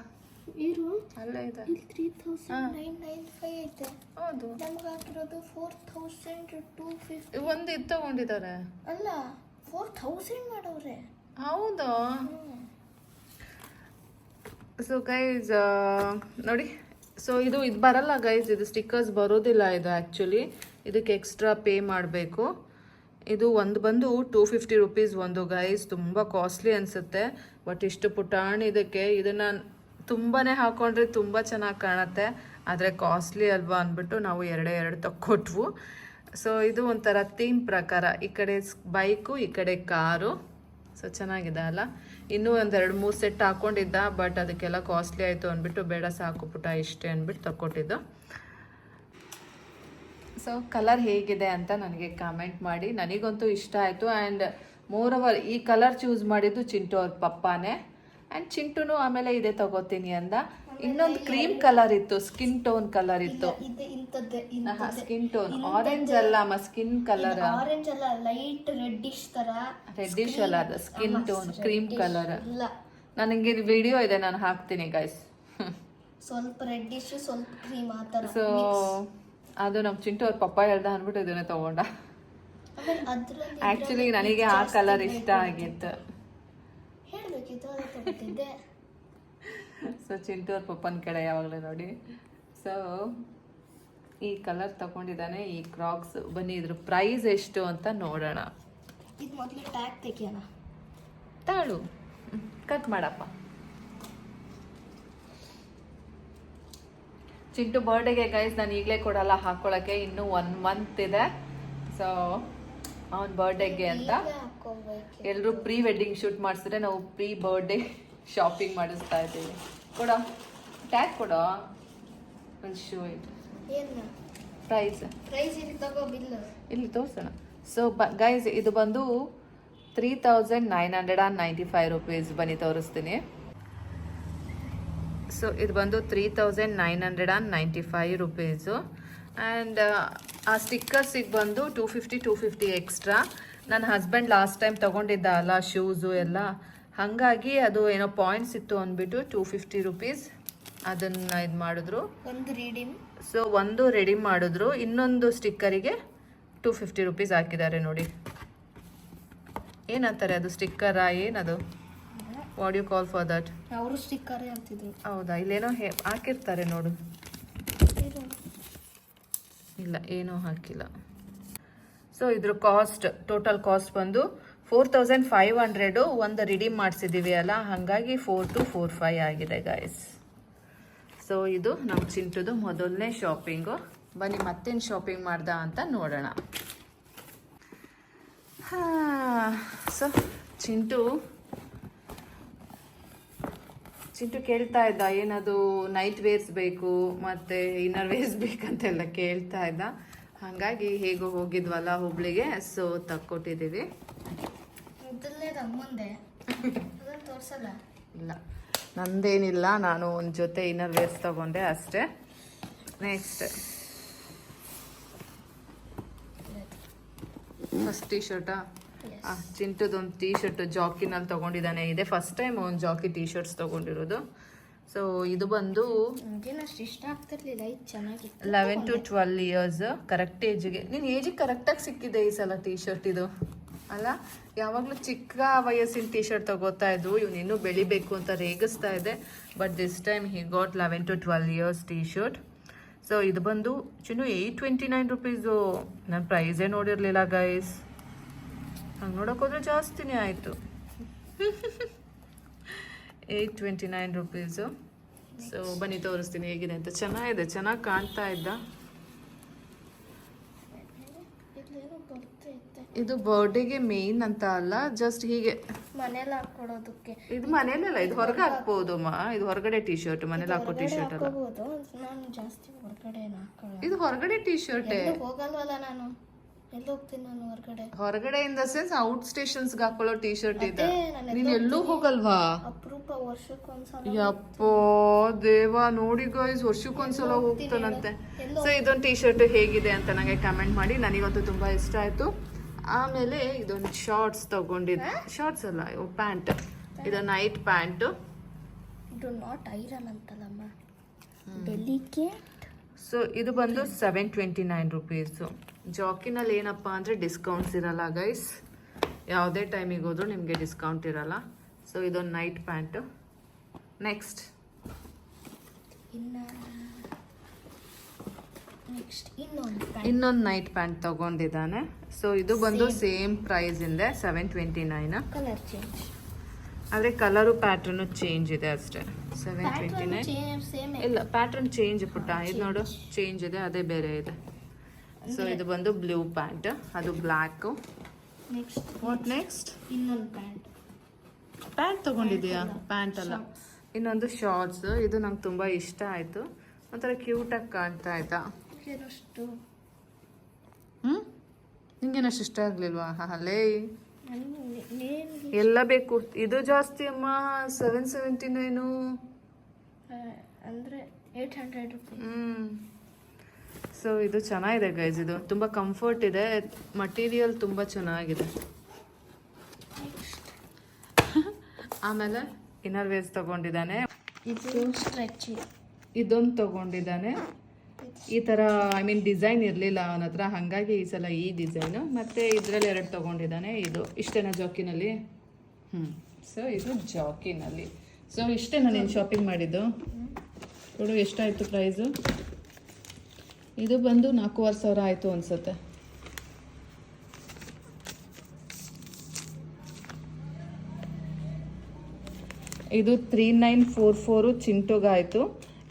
ಇರು. ಅಲ್ಲೇ ಇದೆ. ಇಲ್ಲಿ three thousand nine nine five ಐತೆ ಹೌದು. ನಮ್ಗೆ ಹಾಕಿರೋದು ಫೋರ್ ತೌಸಂಡ್ ಟೂ ಫಿಫ್ಟಿ ಒಂದು ಇದು ತಗೊಂಡಿದ್ದಾರೆ. ಅಲ್ಲ ಫೋರ್ ತೌಸಂಡ್ ಮಾಡವ್ರೆ ಹೌದಾ? ಸೊ ಗೈಸ್ ನೋಡಿ. ಸೊ ಇದು ಇದು ಬರಲ್ಲ ಗೈಸ್ ಇದು ಸ್ಟಿಕ್ಕರ್ಸ್ ಬರೋದಿಲ್ಲ ಇದು ಆ್ಯಕ್ಚುಲಿ ಇದಕ್ಕೆ ಎಕ್ಸ್ಟ್ರಾ ಪೇ ಮಾಡಬೇಕು. ಇದು ಒಂದು ಬಂದು ಟೂ ಫಿಫ್ಟಿ ರುಪೀಸ್ ಒಂದು ಗೈಸ್ ತುಂಬ ಕಾಸ್ಟ್ಲಿ ಅನಿಸುತ್ತೆ. ಬಟ್ ಇಷ್ಟು ಪುಟಾಣಿ ಇದಕ್ಕೆ ಇದನ್ನು ತುಂಬಾ ಹಾಕೊಂಡ್ರೆ ತುಂಬ ಚೆನ್ನಾಗಿ ಕಾಣುತ್ತೆ. ಆದರೆ ಕಾಸ್ಟ್ಲಿ ಅಲ್ವಾ ಅಂದ್ಬಿಟ್ಟು ನಾವು ಎರಡೇ ಎರಡು ತಕ್ಕೊಟ್ವು. ಸೊ ಇದು ಒಂಥರ ಥೀಮ್ ಪ್ರಕಾರ. ಈ ಕಡೆ ಬೈಕು ಈ ಕಡೆ ಕಾರು ಸೊ ಚೆನ್ನಾಗಿದೆ ಅಲ್ಲ? ಇನ್ನೂ ಒಂದೆರಡು ಮೂರು ಸೆಟ್ ಹಾಕ್ಕೊಂಡಿದ್ದ ಬಟ್ ಅದಕ್ಕೆಲ್ಲ ಕಾಸ್ಟ್ಲಿ ಆಯಿತು ಅಂದ್ಬಿಟ್ಟು ಬೇಡ ಸಾಕು ಪುಟ ಇಷ್ಟೇ ಅಂದ್ಬಿಟ್ಟು ತಕ್ಕೊಟ್ಟಿದ್ದು. ಸೊ ಕಲರ್ ಹೇಗಿದೆ ಅಂತ ನನಗೆ ಕಾಮೆಂಟ್ ಮಾಡಿ. ನನಗಂತೂ ಇಷ್ಟ ಆಯಿತು. ಆ್ಯಂಡ್ ಮೋರ್ ಓವರ್ ಈ ಕಲರ್ ಚೂಸ್ ಮಾಡಿದ್ದು ಚಿಂಟು ಅವ್ರ ಪಪ್ಪಾನೇ. ಆ್ಯಂಡ್ ಚಿಂಟುನು ಆಮೇಲೆ ಇದೇ ತಗೋತೀನಿ ಅಂದ. ಇನ್ನೊಂದು ಕ್ರೀಮ್ ಕಲರ್ ಇತ್ತು ಸ್ಕಿನ್ ಟೋನ್ ಕಲರ್ ಇತ್ತು. ಇದು ಇಂಥದ್ದೇ ಸ್ಕಿನ್ ಟೋನ್. ಆರೆಂಜ್ ಅಲ್ಲ ಅಮ್ಮ ಸ್ಕಿನ್ ಕಲರ್. ಆರೆಂಜ್ ಅಲ್ಲ ಲೈಟ್ ರೆಡ್ಡಿಶ್ ತರ. ರೆಡ್ಡಿಶ್ ಅಲ್ಲ ಅದು ಸ್ಕಿನ್ ಟೋನ್ ಕ್ರೀಮ್ ಕಲರ್. ಇಲ್ಲ ನನಗೆ ವಿಡಿಯೋ ಇದೆ ನಾನು ಹಾಕ್ತೀನಿ ಗೈಸ್ ಸ್ವಲ್ಪ ರೆಡ್ಡಿಶ್ ಸ್ವಲ್ಪ ಕ್ರೀಮ್ ಆ ತರ. ಸೊ ಅದು ನಮ್ಮ ಚಿಂಟು ಅವ್ರ ಪಪ್ಪ ಹೇಳ್ದ ಅಂದ್ಬಿಟ್ಟು ಇದನ್ನ ತಗೊಂಡ. ಆಮೇಲೆ ಅದ್ರಲ್ಲಿ ಆ್ಯಕ್ಚುಲಿ ನನಗೆ ಆ ಕಲರ್ ಇಷ್ಟ ಆಗಿತ್ತು. ಹೇಳ್ಬೇಕಿತ್ತು ಅದು ತಗೋತಿದ್ದೆ ಸೊ ಚಿಂಟು ಅವ್ರ ಪಪ್ಪನ ಕಡೆ ಯಾವಾಗಲೂ ನೋಡಿ. ಸೊ ಈ ಕಲರ್ ತಗೊಂಡಿದ್ದಾನೆ ಈ ಕ್ರಾಕ್ಸ್ ಬನ್ನಿ ಇದ್ರ ಪ್ರೈಸ್ ಎಷ್ಟು ಅಂತ ನೋಡೋಣ. ಇದು ಮೊದಲು ಟ್ಯಾಗ್ ತೆಗಿಯೋಣ. ತಾಳು. ಕಟ್ ಮಾಡಪ್ಪ. ಚಿಂಟು ಬರ್ಡೇಗೆ ಗೈಸ್ ನಾನು ಈಗಲೇ ಕೊಡಲ್ಲ ಹಾಕೊಳ್ಳೋಕ್ಕೆ ಇನ್ನೂ ಒನ್ ಮಂತ್ ಇದೆ. ಸೊ ಅವನ ಬರ್ಡೇಗೆ ಅಂತ. ಎಲ್ಲರೂ ಪ್ರೀ ವೆಡ್ಡಿಂಗ್ ಶೂಟ್ ಮಾಡಿಸಿದ್ರೆ ನಾವು ಪ್ರೀ ಬರ್ಡೇ ಶಾಪಿಂಗ್ ಮಾಡಿಸ್ತಾ ಇದ್ದೀವಿ ಕೊಡ? ಟ್ಯಾಗ್ ಒಂದು ಶೂ ಏನು? ಪ್ರೈಸ್ ಪ್ರೈಸ್ ಇಲ್ಲಿ ತಗೋ ಬಿಲ್ ಇಲ್ಲಿ ತೋರಿಸೋಣ. ಸೊ ಬ ಗೈಸ್ ಇದು ಬಂದು three thousand nine hundred and ninety five rupees ಬನ್ನಿ ತೋರಿಸ್ತೀನಿ. ಸೊ ಇದು ಬಂದು three thousand nine hundred and ninety five rupees and ಆ ಸ್ಟಿಕ್ಕರ್ಸಿಗೆ ಬಂದು two fifty two fifty extra ನನ್ನ ಹಸ್ಬೆಂಡ್ ಲಾಸ್ಟ್ ಟೈಮ್ ತೊಗೊಂಡಿದ್ದ ಅಲ್ಲ ಶೂಸು ಎಲ್ಲ. ಹಾಗಾಗಿ ಅದು ಏನೋ ಪಾಯಿಂಟ್ಸ್ ಇತ್ತು ಅಂದ್ಬಿಟ್ಟು ಟೂ ಫಿಫ್ಟಿ ರುಪೀಸ್ ಅದನ್ನು ಇದು ಮಾಡಿದ್ರು. ಒಂದು ರೀಡಿಂಗ್ ಸೊ ಒಂದು ರೆಡಿ ಮಾಡಿದ್ರು. ಇನ್ನೊಂದು ಸ್ಟಿಕ್ಕರಿಗೆ ಟೂ ಫಿಫ್ಟಿ ರುಪೀಸ್ ಹಾಕಿದ್ದಾರೆ ನೋಡಿ. ಏನಂತಾರೆ ಅದು ಸ್ಟಿಕ್ಕರಾ ಏನದು? What you call for that ಅವರು ಸ್ಟಿಕ್ಕರೇ ಅಂತಿದ್ರು ಹೌದಾ? ಇಲ್ಲೇನೋ ಹೇ ಹಾಕಿರ್ತಾರೆ ನೋಡು. ಇಲ್ಲ ಏನೂ ಹಾಕಿಲ್ಲ. ಸೊ ಇದ್ರ ಕಾಸ್ಟ್ ಟೋಟಲ್ ಕಾಸ್ಟ್ ಬಂದು ಫೋರ್ ತೌಸಂಡ್ ಫೈವ್ ಹಂಡ್ರೆಡು ಒಂದು ರಿಡೀಮ್ ಮಾಡಿಸಿದ್ದೀವಿ ಅಲ್ಲ? ಹಾಗಾಗಿ ಫೋರ್ ಟು ಫೋರ್ ಫೈವ್ ಆಗಿದೆ ಗಾಯ್ಸ್ ಸೊ ಇದು ನಮ್ಮ ಚಿಂಟುದು ಮೊದಲನೇ ಶಾಪಿಂಗು ಬನ್ನಿ, ಮತ್ತೇನು ಶಾಪಿಂಗ್ ಮಾಡ್ದ ಅಂತ ನೋಡೋಣ. ಸೊ ಚಿಂಟು ಚಿಂಟು ಕೇಳ್ತಾ ಇದ್ದ, ಏನದು ನೈಟ್ ವೇರ್ಸ್ ಬೇಕು ಮತ್ತು ಇನ್ನರ್ ವೇರ್ಸ್ ಬೇಕಂತೆಲ್ಲ ಕೇಳ್ತಾ ಇದ್ದ. ಹಾಗಾಗಿ ಹೇಗೋ ಹೋಗಿದ್ವಲ್ಲ ಹುಬ್ಳಿಗೆ ಸೊ ತಕ್ಕೊಟ್ಟಿದ್ದೀವಿ. ಅದನ್ನ ತೋರ್ಸಲ್ಲ? ಇಲ್ಲ. ನಂದೇನಿಲ್ಲ. ನಾನು ಒಂದು ಜೊತೆ ಇನ್ನರ್ ವೇರ್ಸ್ ತಗೊಂಡೆ ಅಷ್ಟೇ. ನೆಕ್ಸ್ಟ್ ಫಸ್ಟ್ ಟೀ ಶರ್ಟಾ ಚಿಂಟುದೊಂದು ಟೀ ಶರ್ಟ್ ಜಾಕಿನಲ್ಲಿ ತಗೊಂಡಿದ್ದಾನೆ. ಇದೆ ಫಸ್ಟ್ ಟೈಮ್ ಒಂದು ಜಾಕಿ ಟೀ ಶರ್ಟ್ಸ್ ತಗೊಂಡಿರೋದು. ಸೊ ಇದು ಬಂದು ಇಷ್ಟ ಆಗ್ತಿರ್ಲಿಲ್ಲ. ಇದು ಚೆನ್ನಾಗಿತ್ತು eleven to twelve years correct ಏಜಿಗೆ ನೀನು ಏಜಿಗೆ ಕರೆಕ್ಟಾಗಿ ಸಿಕ್ಕಿದೆ ಈ ಸಲ ಟೀ ಶರ್ಟ್ ಇದು. ಅಲ್ಲ? ಯಾವಾಗಲೂ ಚಿಕ್ಕ ವಯಸ್ಸಿನ ಟೀ ಶರ್ಟ್ ತಗೋತಾ ಇದ್ವು ಇವ್ನು ಇನ್ನೂ ಬೆಳಿಬೇಕು ಅಂತ ರೇಗಿಸ್ತಾ ಇದೆ. But this time he got eleven to twelve years T shirt so ಇದು ಬಂದು Chinnu eight twenty nine rupees ನಾನು ಪ್ರೈಸೇ ನೋಡಿರಲಿಲ್ಲ ಗೈಸ್ ಹಂಗೆ ನೋಡೋಕ್ಕೋದ್ರೆ ಜಾಸ್ತಿನೇ ಆಯಿತು. Eight twenty nine rupees so ಬನ್ನಿ, ತೋರಿಸ್ತೀನಿ ಹೇಗಿದೆ ಅಂತ. ಚೆನ್ನಾಗಿದೆ, ಚೆನ್ನಾಗಿ ಕಾಣ್ತಾ ಇದ್ದ ಇಲ್ಲೇನೋ ಬರ್ತೈತೆ ಇದು ಬರ್ಡೇಗೆ ಮೇನ್ ಅಂತ ಅಲ್ಲ ಜಸ್ಟ್ ಹೀಗೆ. ಮನೇಲಿ ಹಾಕೊಡೋದಕ್ಕೆ ಇದು ಮನೇಲಲ್ಲ ಇದು ಹೊರಗೆ ಹಾಕ್ಬೋದು ಅಮ್ಮ ಇದು ಹೊರಗಡೆ ಟೀ ಶರ್ಟ್ ಮನೇಲಿ ಹಾಕೋ ಟೀ ಶರ್ಟ್ ಅಲ್ಲ. ನಾನು ಜಾಸ್ತಿ ಹೊರಗಡೆ ಇದು ಹೊರಗಡೆ ಟೀ ಶರ್ಟೇ ಹೋಗಲ್ವಲ್ಲ ನಾನು? ಎಲ್ಲಿ ಹೋಗ್ತೀನಿ ನಾನು ಹೊರಗಡೆ? ಹೊರಗಡೆ ಇನ್ ದ ಸೆನ್ಸ್ ಔಟ್ ಸ್ಟೇಷನ್ಸ್ಗೆ ಹಾಕೊಳ್ಳೋ ಟೀ ಶರ್ಟ್ ಇದೆ ನೀನ್ ಎಲ್ಲೂ ಹೋಗಲ್ವಾ? ಅಪರೂಪ ವರ್ಷಕ್ಕೊಂದ್ಸಲ ಯಪ್ಪೋ ದೇವ ನೋಡಿ ಗೈಸ್ ವರ್ಷಕ್ಕೊಂದ್ಸಲ ಹೋಗ್ತಾನಂತೆ. ಸೊ ಇದೊಂದು ಟೀ ಶರ್ಟ್ ಹೇಗಿದೆ ಅಂತ ನನಗೆ ಕಮೆಂಟ್ ಮಾಡಿ. ನನಗಂತೂ ತುಂಬಾ ಇಷ್ಟ ಆಯ್ತು. ಆಮೇಲೆ ಇದೊಂದು ಶಾರ್ಟ್ಸ್ ತಗೊಂಡಿದ್ದೆ. ಶಾರ್ಟ್ಸ್ ಅಲ್ಲ ಪ್ಯಾಂಟ್ ಇದು ನೈಟ್ ಪ್ಯಾಂಟ್ ಇದು ನಾಟ್ ಐರನ್ ಅಂತಲ್ಲಮ್ಮ. ಡೆಲಿಕೇಟ್ ಸೊ ಇದು ಬಂದು ಸೆವೆನ್ ಟ್ವೆಂಟಿ ನೈನ್ ರುಪೀಸು ಜಾಕಿನಲ್ಲಿ ಏನಪ್ಪ ಅಂದರೆ ಡಿಸ್ಕೌಂಟ್ಸ್ ಇರಲ್ಲ ಗೈಸ್ ಯಾವುದೇ ಟೈಮಿಗೆ ಹೋದರೂ ನಿಮಗೆ ಡಿಸ್ಕೌಂಟ್ ಇರಲ್ಲ. ಸೊ ಇದೊಂದು ನೈಟ್ ಪ್ಯಾಂಟು ನೆಕ್ಸ್ಟ್ ಇನ್ನ ನೆಕ್ಸ್ಟ್ ಇನ್ನೊಂದು ಇನ್ನೊಂದು ನೈಟ್ ಪ್ಯಾಂಟ್ ತಗೊಂಡಿದ್ದಾನೆ. ಸೊ ಇದು ಬಂದು ಸೇಮ್ ಪ್ರೈಸ್ ಇದೆ seven twenty nine colour change ಆದರೆ ಕಲರು ಪ್ಯಾಟ್ರನ್ ಚೇಂಜ್ ಇದೆ ಅಷ್ಟೇ. ಸೆವೆನ್ ಟ್ವೆಂಟಿ ನೈನ್ ಇಲ್ಲ ಪ್ಯಾಟ್ರನ್ ಚೇಂಜ್ ಪುಟ್ಟ. ಇದು ನೋಡು ಚೇಂಜ್ ಇದೆ ಅದೇ ಬೇರೆ ಇದೆ. ಸೊ ಇದು ಬಂದು ಬ್ಲೂ ಪ್ಯಾಂಟ್ ಅದು ಬ್ಲ್ಯಾಕು ನೆಕ್ಸ್ಟ್ ವಾಟ್ ನೆಕ್ಸ್ಟ್ ಇನ್ನೊಂದು ಪ್ಯಾಂಟ್ ಪ್ಯಾಂಟ್ ತಗೊಂಡಿದ್ಯಾ ಪ್ಯಾಂಟ್ ಅಲ್ಲ. ಇನ್ನೊಂದು ಶಾರ್ಟ್ಸ್ ಇದು ನಂಗೆ ತುಂಬ ಇಷ್ಟ ಆಯಿತು. ಒಂಥರ ಕ್ಯೂಟಾಗಿ ಕಾಣ್ತಾ ಆಯ್ತಾ ಅಷ್ಟು ಹ್ಞೂ ನಿಂಗೇನಷ್ಟು ಇಷ್ಟ ಆಗಲಿಲ್ವಾ? ಅಲ್ಲೇ ನನಗೆ ಎಲ್ಲ ಬೇಕು. ಇದು ಜಾಸ್ತಿ ಅಮ್ಮ ಸೆವೆನ್ ಸೆವೆಂಟಿ ನೈನು ಅಂದರೆ ಏಯ್ಟ್ ಹಂಡ್ರೆಡ್ ಹ್ಞೂ ಸೊ ಇದು ಚೆನ್ನಾಗಿದೆ ಗೈಸ್ ಇದು. ತುಂಬ ಕಂಫರ್ಟ್ ಇದೆ. ಮಟೀರಿಯಲ್ ತುಂಬ ಚೆನ್ನಾಗಿದೆ. ಆಮೇಲೆ ಇನ್ನರ್ ವೇಸ್ ತಗೊಂಡಿದ್ದಾನೆ. ಇದು ಸ್ಟ್ರೆಚಿ ಇದೊಂದು ತಗೊಂಡಿದ್ದಾನೆ. ಈ ಥರ ಐ ಮೀನ್ ಡಿಸೈನ್ ಇರಲಿಲ್ಲ ಅವನ ಹತ್ರ. ಹಾಗಾಗಿ ಈ ಸಲ ಈ ಡಿಸೈನು ಮತ್ತು ಇದರಲ್ಲಿ ಎರಡು ತೊಗೊಂಡಿದ್ದಾನೆ. ಇದು ಇಷ್ಟೇನಾ ಜಾಕಿನಲ್ಲಿ? ಹ್ಞೂ ಸೊ ಇದು ಜಾಕಿನಲ್ಲಿ. ಸೊ ಇಷ್ಟೇನಾ ನೀನು ಶಾಪಿಂಗ್ ಮಾಡಿದ್ದು? ಕೊಡು, ಎಷ್ಟಾಯಿತು ಪ್ರೈಸು ಇದು ಬಂದು ನಾಲ್ಕೂವರೆ ಸಾವಿರ ಆಯಿತು ಅನಿಸುತ್ತೆ. ಇದು ತ್ರೀ ನೈನ್ ಫೋರ್ ಫೋರು ಚಿಂಟುಗಾಯಿತು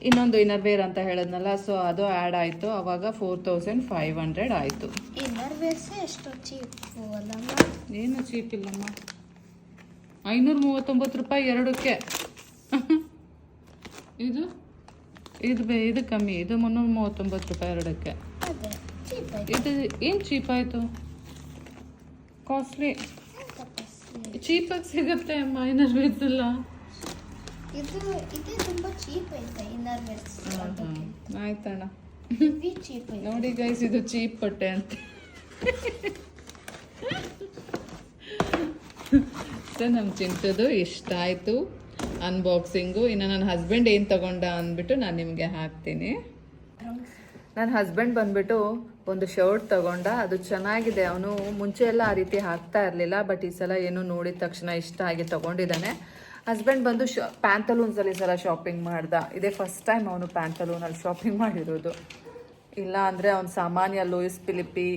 ಇನ್ನೊಂದು ಇನ್ನರ್ ವೇರ್ ಅಂತ ಹೇಳಿದ್ನಲ್ಲ ಸೊ ಅದು ಆ್ಯಡ್ ಆಯಿತು. ಅವಾಗ ಫೋರ್ ತೌಸಂಡ್ ಫೈವ್ ಹಂಡ್ರೆಡ್ ಆಯಿತು. ಇನ್ನರ್ ವೇರ್ಸೇ ಎಷ್ಟು ಚೀಪು ಅಲ್ಲಮ್ಮ ಏನು ಚೀಪ್ ಇಲ್ಲಮ್ಮ. ಐನೂರ ಮೂವತ್ತೊಂಬತ್ತು ರೂಪಾಯಿ ಎರಡಕ್ಕೆ. ಇದು? ಇದು ಬೇ ಇದು ಕಮ್ಮಿ. ಇದು ಮುನ್ನೂರ ಮೂವತ್ತೊಂಬತ್ತು ರೂಪಾಯಿ ಎರಡಕ್ಕೆ. ಇದು ಏನು ಚೀಪ್ ಆಯಿತು? ಕಾಸ್ಟ್ಲಿ ಚೀಪಾಗಿ ಸಿಗುತ್ತೆ ಅಮ್ಮ ಇನ್ನರ್ ವೇರ್ಸ್ ಎಲ್ಲ ಇದು ಇದೇ ತುಂಬ ಚೀಪ್ ಐತೆ ಇನ್ನರ್ ವೇರ್ಸ್ ಆಯ್ತಣ್ಣ. ಇದು ಚೀಪ್ ಐತೆ. ನೋಡಿ ಗೈಸ್ ಇದು ಚೀಪ್ ಬಟ್ಟೆ ಅಂತ. ಸೊ ನಮ್ಮ ಚಿಂತದು ಇಷ್ಟ ಆಯಿತು. ಅನ್ಬಾಕ್ಸಿಂಗು ಇನ್ನು ನನ್ನ ಹಸ್ಬೆಂಡ್ ಏನು ತಗೊಂಡ ಅಂದ್ಬಿಟ್ಟು ನಾನು ನಿಮಗೆ ಹಾಕ್ತೀನಿ. ನನ್ನ ಹಸ್ಬೆಂಡ್ ಬಂದ್ಬಿಟ್ಟು ಒಂದು ಶರ್ಟ್ ತಗೊಂಡ. ಅದು ಚೆನ್ನಾಗಿದೆ. ಅವನು ಮುಂಚೆ ಎಲ್ಲ ಆ ರೀತಿ ಹಾಕ್ತಾ ಇರಲಿಲ್ಲ ಬಟ್ ಈ ಸಲ ಏನು ನೋಡಿದ ತಕ್ಷಣ ಇಷ್ಟ ಆಗಿ ತಗೊಂಡಿದ್ದಾನೆ. ಹಸ್ಬೆಂಡ್ ಬಂದು ಶ ಪ್ಯಾಂತಲೂನ್ಸಲ್ಲಿ ಸಲ ಶಾಪಿಂಗ್ ಮಾಡ್ದ. ಇದೇ ಫಸ್ಟ್ ಟೈಮ್ ಅವನು ಪ್ಯಾಂತಲೂನಲ್ಲಿ ಶಾಪಿಂಗ್ ಮಾಡಿರೋದು. ಇಲ್ಲ ಅಂದರೆ ಅವ್ನು ಸಾಮಾನ್ಯ ಲೂಯಿಸ್ ಫಿಲಿಪಿ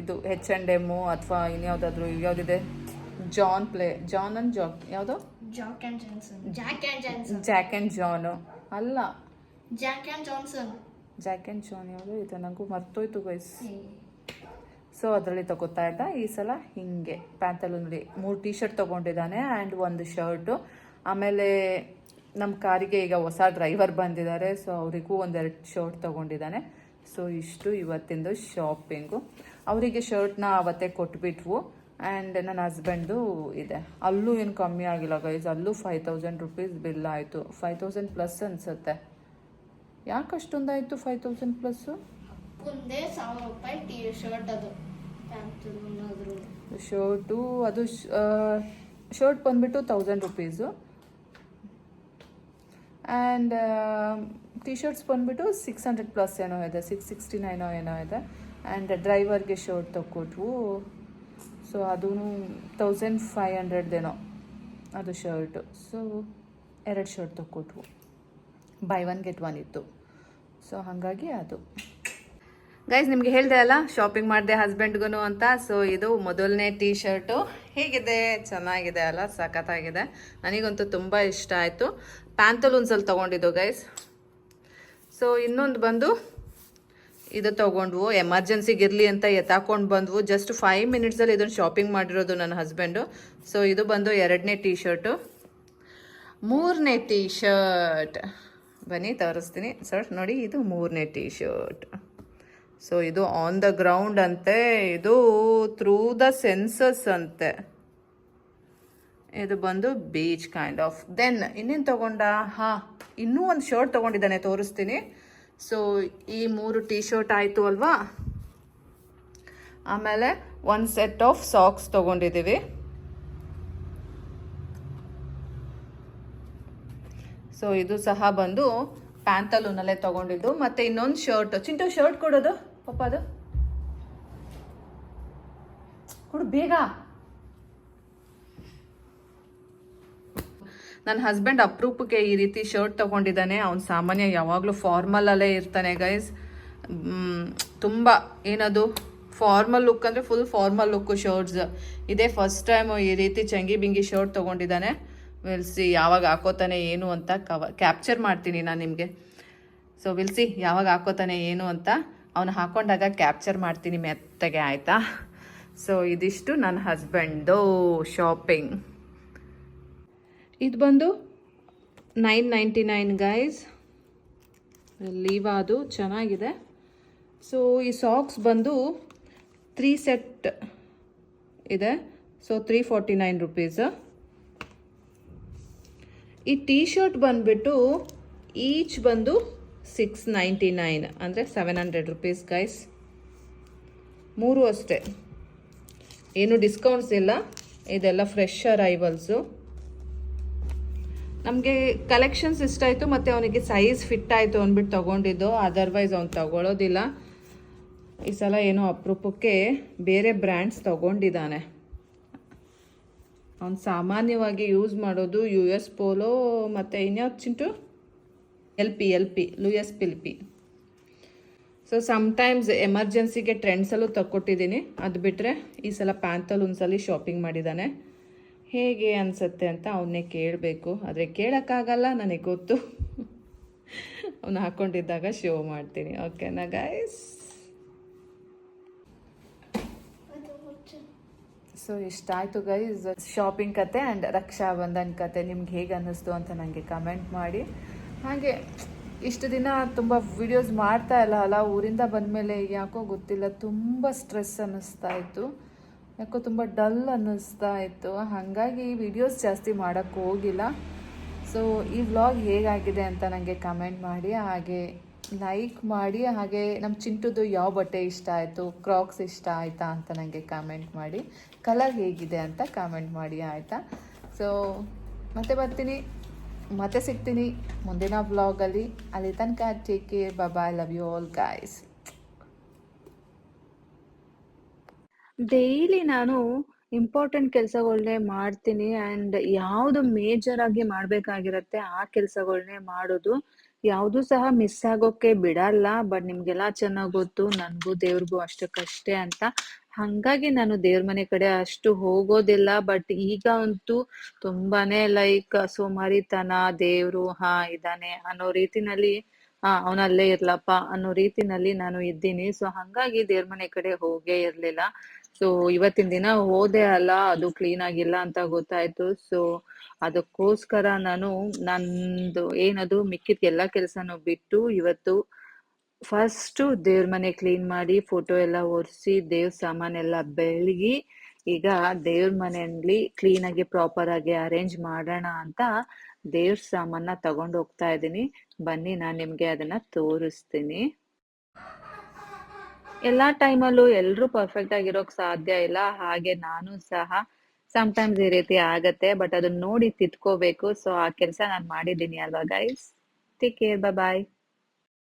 ಇದು ಹೆಚ್ ಆ್ಯಂಡ್ ಎಮ್ಮು ಅಥವಾ ಇನ್ಯಾವುದಾದ್ರೂ ಯಾವುದಿದೆ John play John and Jack ಯಾವುದು? ಜಾಕ್ ಆ್ಯಂಡ್ ಜಾನು ಅಲ್ಲ. Jack and Johnson Jack and John ಯಾವುದು ಇದು ನನಗೂ ಮರ್ತೋಯ್ತು ಗೈಸ್ ಸೊ ಅದರಲ್ಲಿ ತಗೋತಾ ಇದ್ದ. ಈ ಸಲ ಹಿಂಗೆ ಪ್ಯಾಂತಲೂನಲ್ಲಿ ಮೂರು ಟಿ ಶರ್ಟ್ ತೊಗೊಂಡಿದ್ದಾನೆ ಆ್ಯಂಡ್ ಒಂದು ಶರ್ಟು ಆಮೇಲೆ ನಮ್ಮ ಕಾರಿಗೆ ಈಗ ಹೊಸ ಡ್ರೈವರ್ ಬಂದಿದ್ದಾರೆ ಸೊ ಅವರಿಗೂ ಒಂದೆರಡು ಶರ್ಟ್ ತೊಗೊಂಡಿದ್ದಾನೆ. ಸೊ ಇಷ್ಟು ಇವತ್ತಿಂದು ಶಾಪಿಂಗು ಅವರಿಗೆ ಶರ್ಟ್ನ ಅವತ್ತೇ ಕೊಟ್ಬಿಟ್ವು ಆ್ಯಂಡ್ ನನ್ನ ಹಸ್ಬೆಂಡು ಇದೆ. ಅಲ್ಲೂ ಏನು ಕಮ್ಮಿ ಆಗಿಲ್ಲ ಗೈಸ್ ಅಲ್ಲೂ ಫೈವ್ ತೌಸಂಡ್ ರುಪೀಸ್ ಬಿಲ್ ಆಯಿತು. ಫೈವ್ ತೌಸಂಡ್ ಪ್ಲಸ್ ಅನಿಸುತ್ತೆ. ಯಾಕೆ ಅಷ್ಟೊಂದಾಯಿತು ಫೈವ್ ತೌಸಂಡ್ ಪ್ಲಸ್ಸು ಒಂದೇ ಸಾವಿರ ರೂಪಾಯಿ ಟಿ ಶರ್ಟ್ ಅದು. ಶರ್ಟು, ಅದು ಶರ್ಟ್ ಬಂದುಬಿಟ್ಟು thousand rupees and T shirts ಬಂದುಬಿಟ್ಟು ಸಿಕ್ಸ್ ಹಂಡ್ರೆಡ್ ಪ್ಲಸ್ ಏನೋ ಇದೆ ಸಿಕ್ಸ್ ಸಿಕ್ಸ್ಟಿ ನೈನೋ ಏನೋ ಇದೆ. ಆ್ಯಂಡ್ ಡ್ರೈವರ್ಗೆ ಶರ್ಟ್ ತಗೊಟ್ವು ಸೊ ಅದೂ ತೌಸಂಡ್ ಫೈವ್ ಹಂಡ್ರೆಡ್ದೇನೋ ಅದು ಶರ್ಟು ಸೊ ಎರಡು ಶರ್ಟ್ ತಗೊಟ್ವು ಬೈ ಒನ್ ಗೆಟ್ ಒನ್ ಇತ್ತು. ಸೊ ಹಾಗಾಗಿ ಅದು. ಗೈಸ್ ನಿಮಗೆ ಹೇಳಿದೆ ಅಲ್ಲ ಶಾಪಿಂಗ್ ಮಾಡಿದೆ ಹಸ್ಬೆಂಡ್ಗೂ ಅಂತ. ಸೊ ಇದು ಮೊದಲನೇ ಟೀ ಶರ್ಟು ಹೇಗಿದೆ? ಚೆನ್ನಾಗಿದೆ ಅಲ್ಲ, ಸಖತ್ತಾಗಿದೆ. ನನಗಂತೂ ತುಂಬ ಇಷ್ಟ ಆಯಿತು. ಪ್ಯಾಂತಲೂನ್ಸಲ್ಲಿ ತೊಗೊಂಡಿದ್ದು ಗೈಸ್ ಸೊ ಇನ್ನೊಂದು ಬಂದು ಇದು ತೊಗೊಂಡ್ವು. ಎಮರ್ಜೆನ್ಸಿಗೆ ಇರಲಿ ಅಂತ ಎತ್ತಾಕೊಂಡು ಬಂದ್ವು. ಜಸ್ಟ್ ಫೈವ್ ಮಿನಿಟ್ಸಲ್ಲಿ ಇದನ್ನು ಶಾಪಿಂಗ್ ಮಾಡಿರೋದು ನನ್ನ ಹಸ್ಬೆಂಡು ಸೊ ಇದು ಬಂದು ಎರಡನೇ ಟೀ ಶರ್ಟು ಮೂರನೇ ಟೀ ಶರ್ಟ್ ಬನ್ನಿ, ತೋರಿಸ್ತೀನಿ. ಸರ್ ನೋಡಿ, ಇದು ಮೂರನೇ ಟೀ ಶರ್ಟ್ ಸೊ ಇದು ಆನ್ ದ ಗ್ರೌಂಡ್ ಅಂತೆ, ಇದು ಥ್ರೂ ದ ಸೆನ್ಸಸ್ ಅಂತೆ. ಇದು ಬಂದು ಬೀಚ್ ಕೈಂಡ್ ಆಫ್ ದೆನ್ ಇನ್ನೇನು ತಗೊಂಡ? ಹಾಂ, ಇನ್ನೂ ಒಂದು ಶರ್ಟ್ ತೊಗೊಂಡಿದ್ದಾನೆ, ತೋರಿಸ್ತೀನಿ. ಸೊ ಈ ಮೂರು ಟೀ ಶರ್ಟ್ ಆಯಿತು ಅಲ್ವಾ? ಆಮೇಲೆ ಒಂದು ಸೆಟ್ ಆಫ್ ಸಾಕ್ಸ್ ತೊಗೊಂಡಿದ್ದೀವಿ. ಸೊ ಇದು ಸಹ ಬಂದು ಪ್ಯಾಂತಲೂನಲ್ಲೇ ತಗೊಂಡಿದ್ದು. ಮತ್ತೆ ಇನ್ನೊಂದು ಶರ್ಟ್ ಚಿಂಟು ಶರ್ಟ್ ಕೊಡೋದು? ಪಾಪ ಅದು? ಕೊಡು, ಬೇಗ. ನನ್ನ ಹಸ್ಬೆಂಡ್ ಅಪ್ರೂಪಕ್ಕೆ ಈ ರೀತಿ ಶರ್ಟ್ ತೊಗೊಂಡಿದ್ದಾನೆ. ಅವ್ನು ಸಾಮಾನ್ಯ ಯಾವಾಗಲೂ ಫಾರ್ಮಲಲ್ಲೇ ಇರ್ತಾನೆ ಗೈಸ್ ತುಂಬ ಏನದು? ಫಾರ್ಮಲ್ ಲುಕ್ ಅಂದರೆ ಫುಲ್ ಫಾರ್ಮಲ್ ಲುಕ್ಕು ಶರ್ಟ್ಸ್ ಇದೇ ಫಸ್ಟ್ ಟೈಮು ಈ ರೀತಿ ಚಂಗಿ ಬಿಂಗಿ ಶರ್ಟ್ ತೊಗೊಂಡಿದ್ದಾನೆ. ವಿಲ್ಸಿ ಯಾವಾಗ ಹಾಕೋತಾನೆ, ಏನು ಅಂತ ಕವ ಕ್ಯಾಪ್ಚರ್ ಮಾಡ್ತೀನಿ ನಾನು ನಿಮಗೆ. ಸೊ ವಿಲ್ಸಿ ಯಾವಾಗ ಹಾಕೋತಾನೆ, ಏನು ಅಂತ. ಅವನು ಹಾಕೊಂಡಾಗ ಕ್ಯಾಪ್ಚರ್ ಮಾಡ್ತೀನಿ ಮೆತ್ತಗೆ, ಆಯಿತಾ? ಸೊ ಇದಿಷ್ಟು ನನ್ನ ಹಸ್ಬೆಂಡ್ದು ಶಾಪಿಂಗ್ ಇದು ಬಂದು nine ninety nine guys leave ಅದು ಚೆನ್ನಾಗಿದೆ. ಸೊ ಈ ಸಾಕ್ಸ್ ಬಂದು ತ್ರೀ ಸೆಟ್ ಇದೆ. So three forty nine rupees ಈ ಟೀ ಶರ್ಟ್ ಬಂದುಬಿಟ್ಟು ಈಚ್ ಬಂದು ಸಿಕ್ಸ್ ನೈಂಟಿ ನೈನ್ ಅಂದರೆ ಸೆವೆನ್ ಹಂಡ್ರೆಡ್ ರುಪೀಸ್ ಗೈಸ್ ಮೂರು ಅಷ್ಟೇ. ಏನು ಡಿಸ್ಕೌಂಟ್ಸ್ ಇಲ್ಲ. ಇದೆಲ್ಲ ಫ್ರೆಶ್ ಅರೈವಲ್ಸು ನಮಗೆ ಕಲೆಕ್ಷನ್ಸ್ ಇಷ್ಟ ಆಯಿತು, ಮತ್ತು ಅವನಿಗೆ ಸೈಜ್ ಫಿಟ್ ಆಯಿತು ಅಂದ್ಬಿಟ್ಟು ತೊಗೊಂಡಿದ್ದು. ಅದರ್ವೈಸ್ ಅವ್ನು ತಗೊಳ್ಳೋದಿಲ್ಲ ಈ ಸಲ ಏನೋ ಅಪರೂಪಕ್ಕೆ ಬೇರೆ ಬ್ರ್ಯಾಂಡ್ಸ್ ತೊಗೊಂಡಿದ್ದಾನೆ. ಅವ್ನು ಸಾಮಾನ್ಯವಾಗಿ ಯೂಸ್ ಮಾಡೋದು ಯು ಎಸ್ ಪೋಲೋ ಮತ್ತು ಇನ್ಯಾವ್ದು Chintu? L P L P, Louis Philippe. So sometimes ಎಮರ್ಜೆನ್ಸಿಗೆ ಟ್ರೆಂಡ್ಸಲ್ಲೂ ತಕ್ಕೊಟ್ಟಿದ್ದೀನಿ. ಅದು ಬಿಟ್ಟರೆ ಈ ಸಲ ಪ್ಯಾಂತಲ್ಲಿ ಒಂದ್ಸಲ ಶಾಪಿಂಗ್ ಮಾಡಿದ್ದಾನೆ ಹೇಗೆ ಅನಿಸುತ್ತೆ ಅಂತ ಅವನ್ನೇ ಕೇಳಬೇಕು. ಆದರೆ ಕೇಳೋಕ್ಕಾಗಲ್ಲ, ನನಗೆ ಗೊತ್ತು. ಅವನು ಹಾಕ್ಕೊಂಡಿದ್ದಾಗ ಶೋ ಮಾಡ್ತೀನಿ. ಓಕೆನಾ ಗೈಸ್ ಸೊ ಇಷ್ಟಾಯಿತು ಗೈಸ್ ಶಾಪಿಂಗ್ ಕತೆ ಆ್ಯಂಡ್ ರಕ್ಷಾಬಂಧನ್ ಕತೆ. ನಿಮ್ಗೆ ಹೇಗೆ ಅನ್ನಿಸ್ತು ಅಂತ ನನಗೆ ಕಮೆಂಟ್ ಮಾಡಿ. ಹಾಗೆ ಇಷ್ಟು ದಿನ ತುಂಬ ವಿಡಿಯೋಸ್ ಮಾಡ್ತಾ ಇಲ್ಲ ಅಲ್ಲ, ಊರಿಂದ ಬಂದಮೇಲೆ ಯಾಕೋ ಗೊತ್ತಿಲ್ಲ, ತುಂಬ ಸ್ಟ್ರೆಸ್ ಅನ್ನಿಸ್ತಾ ಇತ್ತು. ಯಾಕೋ ತುಂಬ ಡಲ್ ಅನ್ನಿಸ್ತಾ ಇತ್ತು. ಹಾಗಾಗಿ ವಿಡಿಯೋಸ್ ಜಾಸ್ತಿ ಮಾಡೋಕ್ಕೆ ಹೋಗಿಲ್ಲ. ಸೊ ಈ ವ್ಲಾಗ್ ಹೇಗಾಗಿದೆ ಅಂತ ನನಗೆ ಕಮೆಂಟ್ ಮಾಡಿ, ಹಾಗೆ ಲೈಕ್ ಮಾಡಿ, ಹಾಗೆ ನಮ್ಮ ಚಿಂಟುದು ಯಾವ ಬಟ್ಟೆ ಇಷ್ಟ ಆಯಿತು ಕ್ರಾಕ್ಸ್ ಇಷ್ಟ ಆಯಿತಾ ಅಂತ ನನಗೆ ಕಾಮೆಂಟ್ ಮಾಡಿ. ಕಲರ್ ಹೇಗಿದೆ ಅಂತ ಕಾಮೆಂಟ್ ಮಾಡಿ, ಆಯಿತಾ? ಸೊ ಮತ್ತೆ ಬರ್ತೀನಿ. ಮತ್ತೆ ಸಿಗ್ತೀನಿ ಮುಂದಿನ ಬ್ಲಾಗಲ್ಲಿ ಅಲ್ಲಿ. ತನಕ take care bye love you all guys daily ನಾನು ಇಂಪಾರ್ಟೆಂಟ್ ಕೆಲಸಗಳನ್ನೇ ಮಾಡ್ತೀನಿ ಆ್ಯಂಡ್ ಯಾವುದು ಮೇಜರ್ ಆಗಿ ಮಾಡಬೇಕಾಗಿರತ್ತೆ ಆ ಕೆಲಸಗಳನ್ನೇ ಮಾಡೋದು. ಯಾವುದು ಸಹ ಮಿಸ್ ಆಗೋಕೆ ಬಿಡಲ್ಲ ಬಟ್ ನಿಮ್ಗೆಲ್ಲ ಚೆನ್ನಾಗಿ ಗೊತ್ತು, ನನಗೂ ದೇವ್ರಿಗೂ ಅಷ್ಟಕ್ಕಷ್ಟೇ ಅಂತ. ಹಂಗಾಗಿ ನಾನು ದೇವ್ರ ಮನೆ ಕಡೆ ಅಷ್ಟು ಹೋಗೋದಿಲ್ಲ ಬಟ್ ಈಗ ಅಂತೂ ತುಂಬಾನೇ ಲೈಕ್ ಸೋಮಾರಿತನ, ದೇವ್ರು, ಹಾ ಇದಾನೆ ಅನ್ನೋ ರೀತಿನಲ್ಲಿ, ಹಾ, ಅವನಲ್ಲೇ ಇರ್ಲಪ್ಪ ಅನ್ನೋ ರೀತಿನಲ್ಲಿ ನಾನು ಇದ್ದೀನಿ. ಸೊ ಹಂಗಾಗಿ ದೇವ್ರ ಮನೆ ಕಡೆ ಹೋಗೇ ಇರ್ಲಿಲ್ಲ. ಸೊ ಇವತ್ತಿನ ದಿನ ಹೋದೆ ಅಲ್ಲ, ಅದು ಕ್ಲೀನ್ ಆಗಿಲ್ಲ ಅಂತ ಗೊತ್ತಾಯ್ತು. ಸೊ ಅದಕ್ಕೋಸ್ಕರ ನಾನು ನಂದು ಏನದು ಮಿಕ್ಕಿದ ಎಲ್ಲಾ ಕೆಲ್ಸನೂ ಬಿಟ್ಟು ಇವತ್ತು ಫಸ್ಟ್ ದೇವ್ರ ಮನೆ ಕ್ಲೀನ್ ಮಾಡಿ ಫೋಟೋ ಎಲ್ಲ ಒರೆಸಿ ದೇವ್ರ ಸಾಮಾನೆಲ್ಲ ಬೆಳಗಿ ಈಗ ದೇವ್ರ ಮನೆಯಲ್ಲಿ ಕ್ಲೀನ್ ಆಗಿ ಪ್ರಾಪರ್ ಆಗಿ ಅರೇಂಜ್ ಮಾಡೋಣ ಅಂತ ದೇವ್ರ ಸಾಮಾನ ತಗೊಂಡು ಹೋಗ್ತಾ ಇದ್ದೀನಿ. ಬನ್ನಿ ನಾನ್ ನಿಮ್ಗೆ ಅದನ್ನ ತೋರಿಸ್ತೀನಿ. ಎಲ್ಲಾ ಟೈಮಲ್ಲೂ ಎಲ್ಲರೂ ಪರ್ಫೆಕ್ಟ್ ಆಗಿರೋಕ್ ಸಾಧ್ಯ ಇಲ್ಲ. ಹಾಗೆ ನಾನು ಸಹ ಟೈಮ್ಸ್ ಈ ರೀತಿ ಆಗತ್ತೆ ಬಟ್ ಅದನ್ನ ನೋಡಿ ತಿದ್ಕೋಬೇಕು ಸೊ ಆ ಕೆಲಸ ನಾನು ಮಾಡಿದ್ದೀನಿ ಅಲ್ವಾ ಗೈಸ್ ಟೇಕ್ ಕೇರ್ ಬಾಯ್